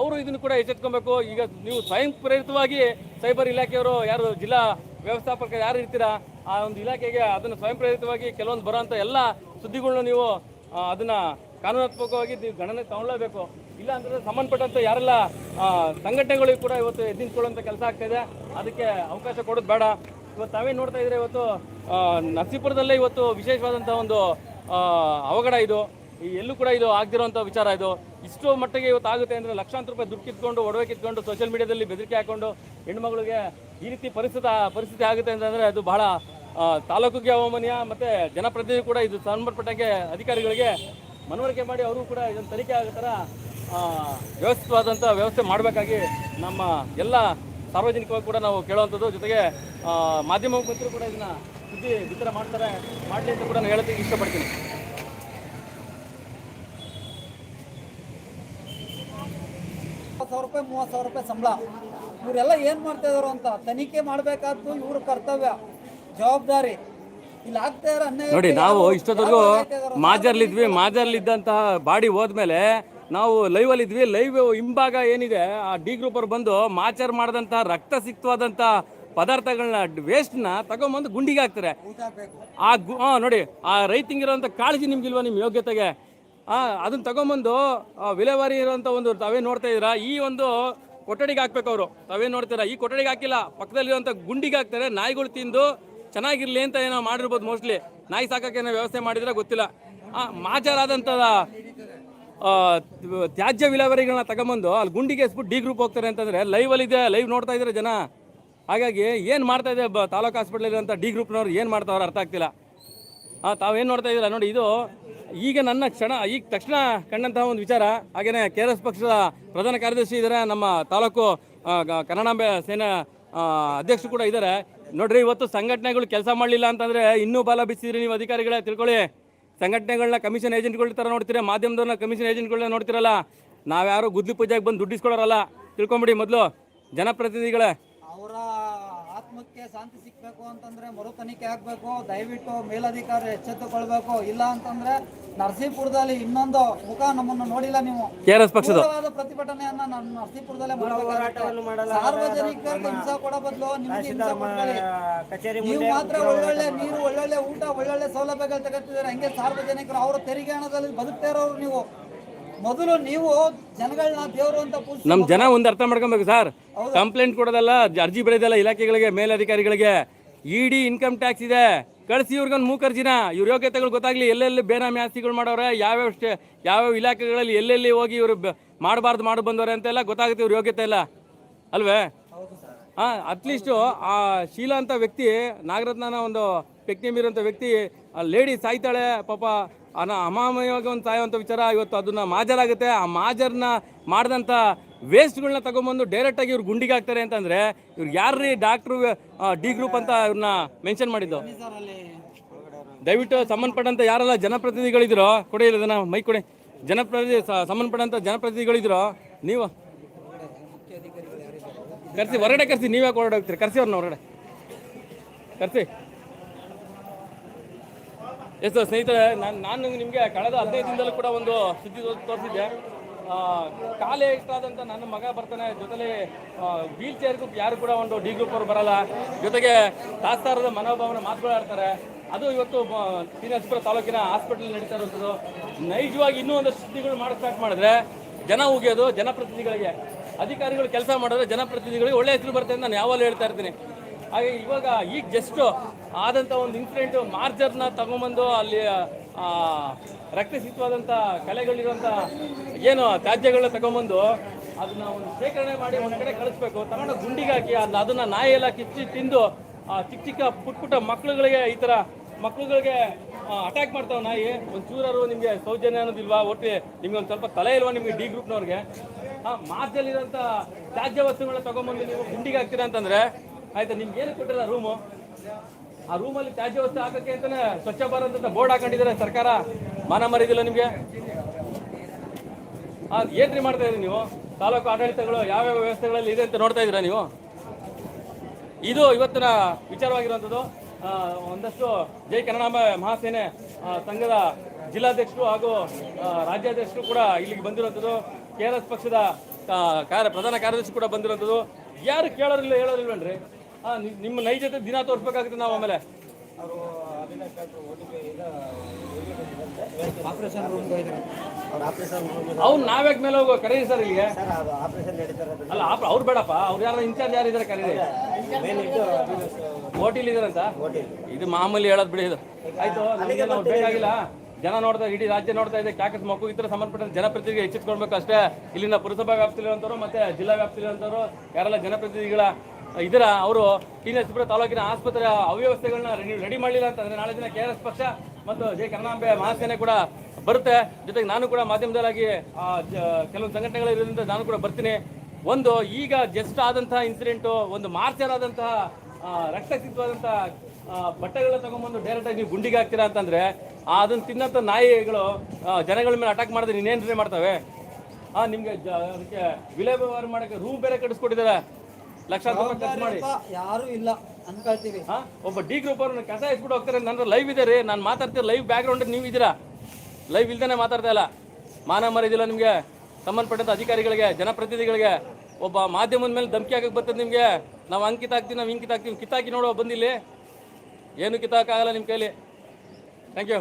[SPEAKER 1] ಅವರು ಇದನ್ನು ಕೂಡ ಎಚ್ಚೆತ್ಕೊಬೇಕು. ಈಗ ನೀವು ಸ್ವಯಂ ಪ್ರೇರಿತವಾಗಿ ಸೈಬರ್ ಇಲಾಖೆಯವರು ಯಾರು, ಜಿಲ್ಲಾ ವ್ಯವಸ್ಥಾಪಕರು ಯಾರು ಇರ್ತೀರಾ, ಆ ಒಂದು ಇಲಾಖೆಗೆ ಅದನ್ನು ಸ್ವಯಂ ಪ್ರೇರಿತವಾಗಿ ಕೆಲವೊಂದು ಬರೋಂಥ ಎಲ್ಲ ಸುದ್ದಿಗಳನ್ನ ನೀವು ಅದನ್ನು ಕಾನೂನಾತ್ಮಕವಾಗಿ ನೀವು ಗಣನೆ ತಗೊಳ್ಳೇಬೇಕು. ಇಲ್ಲ ಅಂದ್ರೆ ಸಂಬಂಧಪಟ್ಟಂತ ಯಾರೆಲ್ಲ ಸಂಘಟನೆಗಳಿಗೆ ಕೂಡ ಇವತ್ತು ಎದ್ದಿನ್ಕೊಳ್ಳುವಂಥ ಕೆಲಸ ಆಗ್ತಾ ಇದೆ. ಅದಕ್ಕೆ ಅವಕಾಶ ಕೊಡೋದು ಬೇಡ. ಇವತ್ತು ತಾವೇ ನೋಡ್ತಾ ಇದ್ರೆ ಇವತ್ತು ನರಸೀಪುರದಲ್ಲೇ ಇವತ್ತು ವಿಶೇಷವಾದಂಥ ಒಂದು ಅವಘಡ ಇದು. ಎಲ್ಲೂ ಕೂಡ ಇದು ಆಗದಿರೋಂಥ ವಿಚಾರ ಇದು. ಇಷ್ಟು ಮಟ್ಟಿಗೆ ಇವತ್ತು ಆಗುತ್ತೆ ಅಂದರೆ ಲಕ್ಷಾಂತರ ರೂಪಾಯಿ ದುಡ್ಡು ಕಿತ್ಕೊಂಡು, ಒಡವೆ ಕಿತ್ಕೊಂಡು ಸೋಷಿಯಲ್ ಮೀಡಿಯಾದಲ್ಲಿ ಬೆದರಿಕೆ ಹಾಕೊಂಡು ಹೆಣ್ಮಗಳಿಗೆ ಈ ರೀತಿ ಪರಿಸ್ಥಿತಿ ಪರಿಸ್ಥಿತಿ ಆಗುತ್ತೆ ಅಂತಂದರೆ ಅದು ಬಹಳ ತಾಲೂಕಿಗೆ ಅವಮಾನ್ಯ ಮತ್ತು ಜನಪ್ರತಿನಿಧಿ ಕೂಡ ಇದು ಸಂಬಂಧಪಟ್ಟಂಗೆ ಅಧಿಕಾರಿಗಳಿಗೆ ಮನವರಿಕೆ ಮಾಡಿ ಅವರು ಕೂಡ ಇದನ್ನು ತನಿಖೆ ಆಗೋ ಥರ ವ್ಯವಸ್ಥಿತವಾದಂಥ ವ್ಯವಸ್ಥೆ ಮಾಡಬೇಕಾಗಿ ನಮ್ಮ ಎಲ್ಲ ಸಾರ್ವಜನಿಕವಾಗಿ ಕೂಡ ನಾವು ಕೇಳುವಂಥದ್ದು. ಜೊತೆಗೆ ಮಾಧ್ಯಮ ಮುಖಂಡರು ಕೂಡ ಇದನ್ನ ಸುದ್ದಿ ಬಿತ್ತರ ಮಾಡ್ತಾರೆ. ಮಾಡಲಿ ಅಂತ ಕೂಡ ನಾನು ಹೇಳೋದಕ್ಕೆ ಇಷ್ಟಪಡ್ತೀನಿ.
[SPEAKER 6] ಸಾವಿರ ರೂಪಾಯಿ ಮೂವತ್ತು ಸಾವಿರ ರೂಪಾಯಿ ಸಂಬಳ. ಇವರೆಲ್ಲ ಏನು ಮಾಡ್ತಾ ಇದಾರೋ ಅಂತ ತನಿಖೆ ಮಾಡಬೇಕಾದ್ದು ಇವ್ರ ಕರ್ತವ್ಯ ಜವಾಬ್ದಾರಿ. ಇಲ್ಲಿ ಆಗ್ತಾ ಇರೋ ಅನ್ಯಾಯ
[SPEAKER 1] ನೋಡಿ ನಾವು ಇಷ್ಟೊತ್ತಿಗೂ ಮಾಜರ್ಲಿದ್ವಿ ಮಾಜರ್ಲಿದ್ದಂತಹ ಬಾಡಿ ಹೋದ್ಮೇಲೆ ನಾವು ಲೈವ್ ಅಲ್ಲಿ ಇದ್ವಿ. ಲೈವ್ ಹಿಂಭಾಗ ಏನಿದೆ, ಆ ಡಿ ಗ್ರೂಪ್ ಅವ್ರು ಬಂದು ಮಾಚರ್ ಮಾಡಿದಂಥ ರಕ್ತ ಸಿಕ್ತವಾದಂತ ಪದಾರ್ಥಗಳನ್ನ ವೇಸ್ಟ್ನ ತಗೊಂಬಂದು ಗುಂಡಿಗೆ ಹಾಕ್ತಾರೆ. ಆ ಗು ಹಾಂ ನೋಡಿ, ಆ ರೈತಿಂಗಿರೋಂಥ ಕಾಳಜಿ ನಿಮ್ಗಿಲ್ವಾ ನಿಮ್ಮ ಯೋಗ್ಯತೆಗೆ? ಆ ಅದನ್ನ ತಗೊಂಬಂದು ವಿಲೇವಾರಿ ಇರೋಂಥ ಒಂದು, ತಾವೇ ನೋಡ್ತಾ ಇದ್ದೀರಾ? ಈ ಒಂದು ಕೊಠಡಿಗೆ ಹಾಕ್ಬೇಕು ಅವರು. ತಾವೇ ನೋಡ್ತೀರಾ? ಈ ಕೊಠಡಿಗೆ ಹಾಕಿಲ್ಲ ಪಕ್ಕದಲ್ಲಿರುವಂಥ ಗುಂಡಿಗೆ ಹಾಕ್ತಾರೆ. ನಾಯಿಗಳು ತಿಂದು ಚೆನ್ನಾಗಿರಲಿ ಅಂತ ಏನೋ ಮಾಡಿರ್ಬೋದು ಮೋಸ್ಟ್ಲಿ ನಾಯಿ ಸಾಕಕ್ಕೆ ಏನೋ ವ್ಯವಸ್ಥೆ ಮಾಡಿದ್ರೆ ಗೊತ್ತಿಲ್ಲ. ಆ ಮಾಜಾರಾದಂಥ ತ್ಯಾಜ್ಯ ವಿಲೇವಾರಿಗಳನ್ನ ತಗೊಂಬಂದು ಅಲ್ಲಿ ಗುಂಡಿಗೆ ಎಸ್ಬಿಟ್ಟು ಡಿ ಗ್ರೂಪ್ ಹೋಗ್ತಾರೆ ಅಂತಂದರೆ ಲೈವ್ ಅಲ್ಲಿ ಇದೆ ಲೈವ್ ನೋಡ್ತಾ ಇದ್ದಾರೆ ಜನ. ಹಾಗಾಗಿ ಏನು ಮಾಡ್ತಾ ಇದೆ ಬ ತಾಲೂಕು ಹಾಸ್ಪಿಟಲ್ ಇರುವಂಥ ಡಿ ಗ್ರೂಪ್ನವ್ರು ಏನು ಮಾಡ್ತಾವ್ರು ಅರ್ಥ ಆಗ್ತಿಲ್ಲ. ಹಾಂ ತಾವೇನು ನೋಡ್ತಾ ಇದ್ದೀರಾ ನೋಡಿ, ಇದು ಈಗ ನನ್ನ ಕ್ಷಣ, ಈಗ ತಕ್ಷಣ ಕಂಡಂತಹ ಒಂದು ವಿಚಾರ. ಹಾಗೆಯೇ ಕೆ ಪಕ್ಷದ ಪ್ರಧಾನ ಕಾರ್ಯದರ್ಶಿ ಇದ್ದಾರೆ ನಮ್ಮ ತಾಲೂಕು ಕನ್ನಡಾಂಬೆ ಸೇನಾ ಅಧ್ಯಕ್ಷರು ಕೂಡ ಇದ್ದಾರೆ ನೋಡ್ರಿ, ಇವತ್ತು ಸಂಘಟನೆಗಳು ಕೆಲಸ ಮಾಡಲಿಲ್ಲ ಅಂತಂದರೆ ಇನ್ನೂ ಬಲ ಬಿಸಿದ್ರಿ ನೀವು ಅಧಿಕಾರಿಗಳೇ, ತಿಳ್ಕೊಳ್ಳಿ. ಸಂಘಟನೆಗಳನ್ನ ಕಮಿಷನ್ ಏಜೆಂಟ್ಗಳ ತರ ನೋಡ್ತೀರಾ? ಮಾಧ್ಯಮದವ್ರನ್ನ ಕಮಿಷನ್ ಏಜೆಂಟ್ಗಳನ್ನ ನೋಡ್ತಿರಲ್ಲ? ನಾವ್ಯಾರು ಗುದ್ಲಿ ಪೂಜೆಗೆ ಬಂದು ದುಡ್ಡಿಸ್ಕೊಳ್ಳೋರಲ್ಲ ತಿಳ್ಕೊಂಬಿಡಿ ಮೊದಲು. ಜನಪ್ರತಿನಿಧಿಗಳ.
[SPEAKER 6] ಅವರ ಆತ್ಮಕ್ಕೆ ಶಾಂತಿ ಸಿಕ್ಬೇಕು ಅಂತಂದ್ರೆ ಮರು ತನಿಖೆ ಆಗ್ಬೇಕು. ದಯವಿಟ್ಟು ಮೇಲಧಿಕಾರಿ ಎಚ್ಚೆತ್ತುಕೊಳ್ಬೇಕು. ಇಲ್ಲ ಅಂತಂದ್ರೆ ನರಸೀಪುರದಲ್ಲಿ ಇನ್ನೊಂದು ಮುಖ ನಮ್ಮನ್ನು ನೋಡಿಲ್ಲ ನೀವು.
[SPEAKER 1] ಕೆ ಪಕ್ಷದ?
[SPEAKER 6] ತೀವ್ರವಾದ ಪ್ರತಿಭಟನೆಯನ್ನ ನರಸೀಪುರದಲ್ಲಿ ನರಸೀಪುರದಲ್ಲೇ ಮಾಡಬೇಕಾಗುತ್ತೆ. ಸಾರ್ವಜನಿಕರಿಗೆ ಹಿಂಸಾ ಕೊಡೋ ಬದಲು ನಿಮ್ಗೆ ಹಿಂಸಾ ಕೊಡ್ಕೊಳ್ಳಿ
[SPEAKER 3] ಕಚೇರಿ
[SPEAKER 6] ನೀವು ಮಾತ್ರ ಒಳ್ಳೊಳ್ಳೆ ನೀರು ಒಳ್ಳೊಳ್ಳೆ ಊಟ ಒಳ್ಳೊಳ್ಳೆ ಸೌಲಭ್ಯಗಳು ತಗೋತಿದ್ದಾರೆ ಹಂಗೆ ಸಾರ್ವಜನಿಕರು ಅವರ ತೆರಿಗೆ ಹಣದಲ್ಲಿ ಬದುಕ್ತಾ ಇರೋರು ನೀವು. ಮೊದಲು ನೀವು ಜನಗಳನ್ನ ದೇವರು ಅಂತ ಪೂಜಿಸಿ
[SPEAKER 1] ನಮ್ಮ ಜನ ಒಂದು ಅರ್ಥ ಮಾಡ್ಕೊಬೇಕು ಸರ್. ಕಂಪ್ಲೇಂಟ್ ಕೊಡೋದಲ್ಲ ಅರ್ಜಿ ಬರೆಯೋದಲ್ಲ ಇಲಾಖೆಗಳಿಗೆ ಮೇಲಧಿಕಾರಿಗಳಿಗೆ. ಇಡಿ ಇನ್ಕಮ್ ಟ್ಯಾಕ್ಸ್ ಇದೆ. ಕಳಿಸಿ ಇವ್ರಿಗೊಂದು ಮೂಕರ್ಜಿನ. ಇವ್ರ ಯೋಗ್ಯತೆಗಳು ಗೊತ್ತಾಗ್ಲಿ ಎಲ್ಲೆಲ್ಲಿ ಬೇನಾಮಿ ಆಸ್ತಿಗಳು ಮಾಡೋರೆ ಯಾವ್ಯಾವ ಸ್ಟೇ ಯಾವ್ಯಾವ ಇಲಾಖೆಗಳಲ್ಲಿ ಎಲ್ಲೆಲ್ಲಿ ಹೋಗಿ ಇವರು ಮಾಡಬಾರ್ದು ಮಾಡಿ ಬಂದವ್ರೆ ಅಂತೆಲ್ಲ ಗೊತ್ತಾಗುತ್ತೆ ಇವ್ರ ಯೋಗ್ಯತೆ ಇಲ್ಲ ಅಲ್ವೇ? ಹಾಂ ಅಟ್ಲೀಸ್ಟು ಆ ಶೀಲಾ ಅಂತ ವ್ಯಕ್ತಿ ನಾಗರತ್ನನ ಒಂದು ವ್ಯಕ್ತಿ ಮೀರುವಂಥ ವ್ಯಕ್ತಿ ಲೇಡಿ ಸಾಯ್ತಾಳೆ ಪಾಪ ಅನ ಅಮಾಮಯವಾಗಿ ಒಂದು ಸಾಯುವಂಥ ವಿಚಾರ ಇವತ್ತು ಅದನ್ನ ಮಾಜರಾಗುತ್ತೆ. ಆ ಮಾಜರ್ನ ಮಾಡಿದಂಥ ವೇಸ್ಟ್ಗಳನ್ನ ತಗೊಂಬಂದು ಡೈರೆಕ್ಟಾಗಿ ಇವ್ರು ಗುಂಡಿಗೆ ಹಾಕ್ತಾರೆ ಅಂತಂದರೆ ಇವ್ರು ಯಾರ್ರೀ ಡಾಕ್ಟ್ರು ಡಿ ಗ್ರೂಪ್ ಅಂತ ಇವ್ರನ್ನ ಮೆನ್ಷನ್ ಮಾಡಿದ್ದು? ದಯವಿಟ್ಟು ಸಂಬಂಧಪಟ್ಟಂಥ ಯಾರೆಲ್ಲ ಜನಪ್ರತಿನಿಧಿಗಳಿದ್ದೀರೋ, ಕೊಡಿ ಇದನ್ನು ಮೈ ಕೊಡಿ. ಜನಪ್ರತಿನಿಧಿ ಸಂಬಂಧಪಟ್ಟಂಥ ಜನಪ್ರತಿನಿಧಿಗಳಿದ್ರೋ ನೀವು ಕರ್ಸಿ, ಹೊರಗಡೆ ಕರ್ಸಿ, ನೀವೇ ಹೊರಗಡೆ ಹೋಗ್ತೀರಿ. ಕರ್ಸಿ ಅವ್ರನ್ನ ಹೊರಗಡೆ. ಕರ್ಸಿ. ಎಸ್ ಸ್ನೇಹಿತರೆ ನಾನು ನಾನು ನಿಮಗೆ ಕಳೆದ ಹದಿನೈದು ದಿನದಲ್ಲೂ ಕೂಡ ಒಂದು ಸುದ್ದಿ ತೋರಿಸಿದ್ದೆ. ಆ, ಇಷ್ಟ ಆದಂಥ ನನ್ನ ಮಗ ಬರ್ತಾನೆ ಜೊತೆಲಿ ವೀಲ್ ಚೇರ್ಗೂ ಯಾರು ಕೂಡ ಒಂದು ಡಿ ಗ್ರೂಪ್ ಅವರು ಬರಲ್ಲ. ಜೊತೆಗೆ ತಾಸ್ತಾರದ ಮನೋಭಾವನೆ ಮಾತುಗಳು ಆಡ್ತಾರೆ. ಅದು ಇವತ್ತು ಶ್ರೀನಿವಾಸಪುರ ತಾಲೂಕಿನ ಹಾಸ್ಪಿಟಲ್ ನಡೀತಾ ಇರುವಂಥದ್ದು. ನೈಜವಾಗಿ ಇನ್ನೂ ಒಂದು ಸುದ್ದಿಗಳು ಮಾಡಿ ಸ್ಟಾರ್ಟ್ ಮಾಡಿದ್ರೆ ಜನ ಉಗಿಯೋದು ಜನಪ್ರತಿನಿಧಿಗಳಿಗೆ. ಅಧಿಕಾರಿಗಳು ಕೆಲಸ ಮಾಡಿದ್ರೆ ಜನಪ್ರತಿನಿಧಿಗಳಿಗೆ ಒಳ್ಳೆ ಹೆಸರು ಬರ್ತದೆ ನಾನು ಯಾವಾಗಲೂ ಹೇಳ್ತಾ ಇರ್ತೀನಿ. ಹಾಗೆ ಇವಾಗ ಈಗ ಜಸ್ಟ್ ಆದಂಥ ಒಂದು ಇನ್ಸಿಡೆಂಟ್ ಮಾರ್ಜರ್ನ ತಗೊಂಬಂದು ಅಲ್ಲಿ ಆ, ರಕ್ತಸಿಕ್ತವಾದಂಥ ಕಲೆಗಳಿರುವಂಥ ಏನು ತ್ಯಾಜ್ಯಗಳನ್ನ ತಗೊಂಬಂದು ಅದನ್ನ ಒಂದು ಶೇಖರಣೆ ಮಾಡಿ ಒಂದು ಕಡೆ ಕಳಿಸ್ಬೇಕು. ತಗೊಂಡು ಗುಂಡಿಗೆ ಹಾಕಿ ಅದ್ ಅದನ್ನ ನಾಯಿ ಎಲ್ಲ ಕಿಚ್ಚಿ ತಿಂದು ಚಿಕ್ಕ ಚಿಕ್ಕ ಪುಟ್ ಪುಟ್ಟ ಮಕ್ಳುಗಳಿಗೆ ಈ ಥರ ಮಕ್ಕಳುಗಳಿಗೆ ಅಟ್ಯಾಕ್ ಮಾಡ್ತಾವೆ ನಾಯಿ. ಒಂದು ಚೂರಾರು ನಿಮಗೆ ಸೌಜನ್ಯ ಅನ್ನೋದಿಲ್ವಾ? ಒಟ್ಟು ನಿಮ್ಗೆ ಒಂದು ಸ್ವಲ್ಪ ತಲೆ ಇಲ್ವಾ ನಿಮಗೆ ಡಿ ಗ್ರೂಪ್ನವ್ರಿಗೆ ಮಾರ್ಜಲ್ ಮಾರ್ಜಲ್ಲಿರೋಂಥ ತ್ಯಾಜ್ಯ ವಸ್ತುಗಳನ್ನ ತಗೊಂಬಂದು ನೀವು ಗುಂಡಿಗೆ ಹಾಕ್ತೀರಾ ಅಂತಂದ್ರೆ ಆಯ್ತಾ, ನಿಮ್ಗೆ ಏನು ಕೊಟ್ಟಿಲ್ಲ ರೂಮು ಆ ರೂಮಲ್ಲಿ ತ್ಯಾಜ್ಯ ವ್ಯವಸ್ಥೆ ಹಾಕಕ್ಕೆ ಅಂತಾನೆ ಸ್ವಚ್ಛ ಭಾರತ್ ಅಂತ ಬೋರ್ಡ್ ಹಾಕೊಂಡಿದ್ದಾರೆ ಸರ್ಕಾರ. ಮಾನ ಮರಿದಿಲ್ಲ ನಿಮಗೆ? ಏನ್ರಿ ಮಾಡ್ತಾ ಇದ್ರಿ ನೀವು? ತಾಲೂಕು ಆಡಳಿತಗಳು ಯಾವ್ಯಾವ ವ್ಯವಸ್ಥೆಗಳಲ್ಲಿ ಇದೆ ಅಂತ ನೋಡ್ತಾ ಇದ್ದೀರಾ ನೀವು? ಇದು ಇವತ್ತಿನ ವಿಚಾರವಾಗಿರುವಂಥದ್ದು. ಒಂದಷ್ಟು ಜೈ ಕನ್ನಡಾಂಬ ಮಹಾಸೇನೆ ಸಂಘದ ಜಿಲ್ಲಾಧ್ಯಕ್ಷರು ಹಾಗೂ ರಾಜ್ಯಾಧ್ಯಕ್ಷರು ಕೂಡ ಇಲ್ಲಿಗೆ ಬಂದಿರುವಂಥದ್ದು. ಕೆ ಎಸ್ ಪಕ್ಷದ ಕಾರ್ಯ, ಪ್ರಧಾನ ಕಾರ್ಯದರ್ಶಿ ಕೂಡ ಬಂದಿರುವಂಥದ್ದು. ಯಾರು ಕೇಳೋರಿಲ್ಲ, ಹೇಳೋರಿಲ್ವೇನ್ರಿ? ಆ, ನಿಮ್ಮ ನೈಜತೆ ದಿನ ತೋರಿಸ್ಬೇಕಾಗುತ್ತೆ ನಾವು ಆಮೇಲೆ.
[SPEAKER 3] ಆಪರೇಷನ್ ರೂಮ್ ಅವ್ರು ಆಪರೇಷನ್ ರೂಮ್
[SPEAKER 1] ಅವ್ನು ನಾವ್ಯಾಕೆ ಮೇಲೆ ಹೋಗೋ ಕರೀರಿ ಸರ್ ಇಲ್ಲಿಗೆ.
[SPEAKER 3] ಸರ್ ಅದು ಆಪರೇಷನ್ ನಡೀತಾರೆ
[SPEAKER 1] ಅಲ್ಲ ಆಪ್ ಅವ್ರು ಬೇಡಪ್ಪ. ಅವ್ರು ಯಾರು ಇನ್ಚಾರ್ಜ್ ಯಾರಿದ್ದಾರೆ ಕರೀರಿ
[SPEAKER 3] ಮೇನ್ ಇದು
[SPEAKER 1] ಹೋಟೆಲ್ ಇದಾರಂತ ಇದು ಮಾಮೂಲಿ ಹೇಳೋದು ಬಿಡಿ ಇದು. ಆಯ್ತು ನಮಗೆ ನಾವು ಬೇಕಾಗಿಲ್ಲ. ಜನ ನೋಡ್ತಾ ಇಡೀ ರಾಜ್ಯ ನೋಡ್ತಾ ಇದೆ. ಕ್ಯಾಕಸ್ ಮಕ್ಕಳು ಇತರ ಸಂಬಂಧಪಟ್ಟ ಜನಪ್ರತಿನಿಧಿಗೆ ಎಚ್ಚೆತ್ಕೊಳ್ಬೇಕು ಅಷ್ಟೇ. ಇಲ್ಲಿನ ಪುರಸಭಾ ವ್ಯಾಪ್ತಿಲಿರುವಂಥವ್ರು ಮತ್ತೆ ಜಿಲ್ಲಾ ವ್ಯಾಪ್ತಿಲಿರುವಂಥವ್ರು ಯಾರೆಲ್ಲ ಜನಪ್ರತಿನಿಧಿಗಳ ಇದರ ಅವರು ಟಿ ನರಸೀಪುರ ತಾಲೂಕಿನ ಆಸ್ಪತ್ರೆ ಅವ್ಯವಸ್ಥೆಗಳನ್ನ ರೆಡಿ ರೆಡಿ ಮಾಡಲಿಲ್ಲ ಅಂತಂದ್ರೆ ನಾಳೆ ದಿನ ಕೆ ಆರ್ ಎಸ್ ಪಕ್ಷ ಮತ್ತು ಜೆ ಕರುಣಾಂಬೆ ಮಹಾಸೇನೆ ಕೂಡ ಬರುತ್ತೆ. ಜೊತೆಗೆ ನಾನು ಕೂಡ ಮಾಧ್ಯಮದಲ್ಲಾಗಿ ಕೆಲವೊಂದು ಸಂಘಟನೆಗಳು ಇರೋದ್ರಿಂದ ನಾನು ಕೂಡ ಬರ್ತೀನಿ. ಒಂದು ಈಗ ಜಸ್ಟ್ ಆದಂತಹ ಇನ್ಸಿಡೆಂಟು ಒಂದು ಮಾರ್ಚರ್ ಆದಂತಹ ರಕ್ತಸಿದ್ಧವಾದಂತಹ ಬಟ್ಟೆಗಳನ್ನ ತಗೊಂಬಂದು ಡೈರೆಕ್ಟಾಗಿ ನೀವು ಗುಂಡಿಗೆ ಹಾಕ್ತೀರಾ ಅಂತಂದ್ರೆ ಅದನ್ನ ತಿನ್ನಂತ ನಾಯಿಗಳು ಜನಗಳ ಮೇಲೆ ಅಟ್ಯಾಕ್ ಮಾಡಿದ್ರೆ ಇನ್ನೇನು ಮಾಡ್ತವೆ? ಆ, ನಿಮ್ಗೆ ಅದಕ್ಕೆ ವಿಲೇ ವ್ಯವಹಾರ ಮಾಡಕ್ಕೆ ರೂಮ್ ಬೇರೆ ಕಟ್ಟಿಸ್ಕೊಟ್ಟಿದ್ದಾರೆ ಲಕ್ಷಾಂತರ ರೂಪಾಯಿ ಖರ್ಚು ಮಾಡಿ.
[SPEAKER 6] ಯಾರು ಇಲ್ಲ ಅನ್ಕೊಳ್ತೀವಿ
[SPEAKER 1] ಹಾ? ಒಬ್ಬ ಡಿ ಗ್ರೂಪ್ ಅವ್ರನ್ನ ಕಸ ಇಸ್ಬಿಟ್ಟು ಹೋಗ್ತಾರೆ. ನನ್ನ ಲೈವ್ ಇದೆ ರೀ. ನಾನು ಮಾತಾಡ್ತೀರ ಲೈವ್ ಬ್ಯಾಕ್ಗ್ರೌಂಡ್ ನೀವು ಇದ್ದೀರಾ ಲೈವ್ ಇಲ್ದೇನೆ ಮಾತಾಡ್ತಾ ಇಲ್ಲ. ಮಾನ ಮರಿದಿಲ್ಲ ನಿಮಗೆ. ಸಂಬಂಧಪಟ್ಟಂಥ ಅಧಿಕಾರಿಗಳಿಗೆ ಜನಪ್ರತಿನಿಧಿಗಳಿಗೆ ಒಬ್ಬ ಮಾಧ್ಯಮದ ಮೇಲೆ ಧಮಕಿ ಹಾಕಕ್ಕೆ ಬರ್ತದೆ ನಿಮಗೆ. ನಾವು ಅಂಕಿತ ಕಿತ್ತಾಕ್ತೀವಿ ನಾವು ಹಿಂಗೆ ಕಿತ್ತಾಕ್ತೀವಿ ಕಿತ್ತಾಕಿ ನೋಡುವ ಬಂದಿಲ್ಲಿ. ಏನು ಕಿತ್ತಾಕಾಗಲ್ಲ ನಿಮ್ಮ ಕೈಲಿ. ಥ್ಯಾಂಕ್ ಯು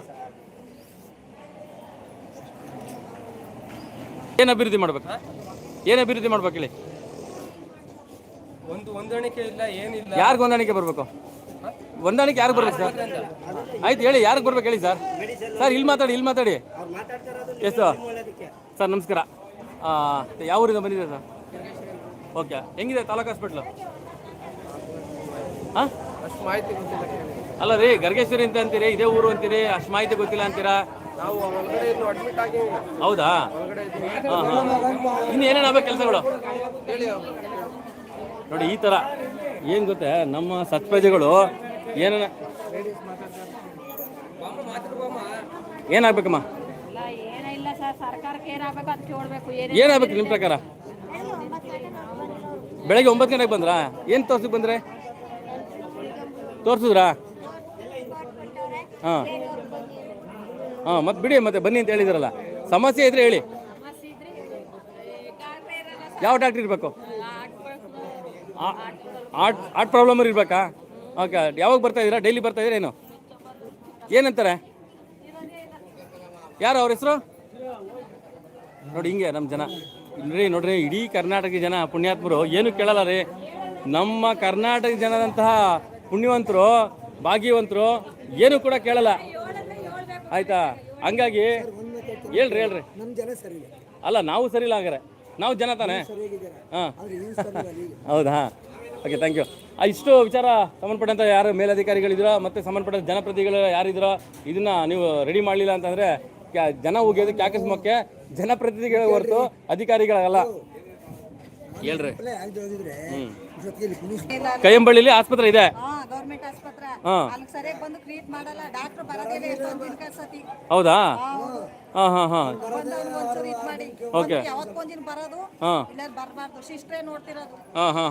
[SPEAKER 1] ಏನು ಅಭಿವೃದ್ಧಿ ಮಾಡ್ಬೇಕು ಏನು ಅಭಿವೃದ್ಧಿ ಮಾಡ್ಬೇಕು ಹೇಳಿ?
[SPEAKER 2] ಒಂದು ಹೊಂದಾಣಿಕೆ ಇಲ್ಲ ಏನಿಲ್ಲ.
[SPEAKER 1] ಯಾರಿಗೆ ಹೊಂದಾಣಿಕೆ ಬರಬೇಕು? ಹೊಂದಾಣಿಕೆ ಯಾರಿಗೆ ಬರ್ಬೇಕು ಸರ್? ಆಯ್ತು ಹೇಳಿ ಯಾರಿಗೆ ಬರ್ಬೇಕು ಹೇಳಿ ಸರ್? ಸರ್ ಇಲ್ಲಿ ಮಾತಾಡಿ ಇಲ್ಲಿ ಮಾತಾಡಿ. ಎಷ್ಟು ಸರ್ ನಮಸ್ಕಾರ. ಯಾವ ಊರಿಂದ ಬಂದಿದೆ ಸರ್? ಓಕೆ. ಹೆಂಗಿದೆ ತಾಲೂಕು ಹಾಸ್ಪಿಟ್ಲು ಹಾಂ?
[SPEAKER 2] ಅಷ್ಟು ಮಾಹಿತಿ ಗೊತ್ತಿಲ್ಲ
[SPEAKER 1] ಅಲ್ಲ ರೀ ಗರ್ಗೇಶ್ವರಿ ಅಂತ ಅಂತೀರಿ ಇದೇ ಊರು ಅಂತೀರಿ ಅಷ್ಟು ಮಾಹಿತಿ ಗೊತ್ತಿಲ್ಲ ಅಂತೀರಾ?
[SPEAKER 2] ನಾವು ಒಳಗಡೆ ಅಡ್ಮಿಟ್ ಆಗಿ
[SPEAKER 1] ಹೌದಾ?
[SPEAKER 2] ಇನ್ನೇನೇನು.
[SPEAKER 1] ಹಾಂ ಹಾಂ. ಆಗ್ಬೇಕು ಕೆಲಸಗಳು?
[SPEAKER 2] ಹೇಳಿ
[SPEAKER 1] ನೋಡಿ ಈ ಥರ ಏನು ಗೊತ್ತೆ ನಮ್ಮ ಸತ್ಪ್ರಜೆಗಳು ಏನನ ಏನಾಗ್ಬೇಕಮ್ಮ?
[SPEAKER 5] ಏನಾಗ್ಬೇಕು
[SPEAKER 1] ನಿಮ್ಮ ಪ್ರಕಾರ? ಬೆಳಗ್ಗೆ ಒಂಬತ್ತು ಗಂಟೆಗೆ ಬಂದ್ರಾ? ಏನು ತೋರ್ಸಕ್ಕೆ ಬಂದ್ರೆ? ತೋರ್ಸಿದ್ರಾ? ಹಾಂ. ಹಾಂ ಮತ್ತೆ ಬಿಡಿ ಮತ್ತೆ ಬನ್ನಿ ಅಂತ ಹೇಳಿದ್ರಲ್ಲ. ಸಮಸ್ಯೆ ಇದ್ರೆ ಹೇಳಿ. ಯಾವ ಡಾಕ್ಟ್ರ್ ಇರಬೇಕು? ಆರ್ಟ್ ಆರ್ಟ್ ಪ್ರಾಬ್ಲಮ್ ಇರಬೇಕಾ? ಓಕೆ ಯಾವಾಗ ಬರ್ತಾ ಇದ್ದೀರಾ? ಡೈಲಿ ಬರ್ತಾ ಇದ್ದೀರಾ ಏನು? ಏನಂತಾರೆ? ಯಾರು ಅವ್ರ ಹೆಸರು? ನೋಡಿ ಹಿಂಗೆ ನಮ್ಮ ಜನ. ನೋಡ್ರಿ ನೋಡ್ರಿ ಇಡೀ ಕರ್ನಾಟಕ ಜನ ಪುಣ್ಯಾತ್ಮರು ಏನು ಕೇಳಲ್ಲ ರೀ. ನಮ್ಮ ಕರ್ನಾಟಕ ಜನದಂತಹ ಪುಣ್ಯವಂತರು ಭಾಗ್ಯವಂತರು ಏನು ಕೂಡ ಕೇಳಲ್ಲ. ಆಯ್ತಾ? ಹಂಗಾಗಿ ಹೇಳ್ರಿ ಹೇಳ್ರಿ. ಅಲ್ಲ ನಾವು ಸರಿ ಇಲ್ಲ ಹಂಗಾರೆ ನಾವು ಜನ ತಾನೆ? ಹಾಂ. ಹೌದಾ ಓಕೆ ಥ್ಯಾಂಕ್ ಯು ಇಷ್ಟು ವಿಚಾರ ಸಂಬಂಧಪಟ್ಟಂಥ ಯಾರು ಮೇಲಧಿಕಾರಿಗಳಿದ್ದೀರೋ ಮತ್ತು ಸಂಬಂಧಪಟ್ಟ ಜನಪ್ರತಿನಿಧಿಗಳು ಯಾರಿದ್ದೀರೋ? ಇದನ್ನ ನೀವು ರೆಡಿ ಮಾಡಲಿಲ್ಲ ಅಂತಂದರೆ ಜನ ಹೋಗಿಯೋದು ಕ್ಯಾಕಸ್ಮಕ್ಕೆ ಜನಪ್ರತಿನಿಧಿಗಳ ಹೊರತು ಅಧಿಕಾರಿಗಳಲ್ಲ. ಹೇಳ್ರಿ. ಕೈಯಂಬಳ್ಳಿಲಿ ಆಸ್ಪತ್ರೆ ಇದೆ.
[SPEAKER 5] ಗೌರ್ಮೆಂಟ್ ಆಸ್ಪತ್ರೆ. ಅಲ್ಲಿ ಸರಿಯಾಗಿ ಬಂದು ಟ್ರೀಟ್ ಮಾಡಲ್ಲ. ಡಾಕ್ಟರ್ ದಿನಕ್ಕೆ ಸತಿ
[SPEAKER 1] ಹೌದಾ? ಹಾ. ಹಾ ಹಾ
[SPEAKER 5] ಬಂದು ಅವ್ನಿಗೆ ಒಂಚೂರು ಇದು ಮಾಡಿ.
[SPEAKER 1] ಓಕೆ.
[SPEAKER 5] ಯಾವತ್ತೊಂದಿನ ಬರೋದು
[SPEAKER 1] ಹಾಂ.
[SPEAKER 5] ಇಲ್ಲ ಬರಬಾರ್ದು. ಸಿಸ್ಟ್ರೇ ನೋಡ್ತಿರೋದು.
[SPEAKER 1] ಹಾಂ ಹಾಂ.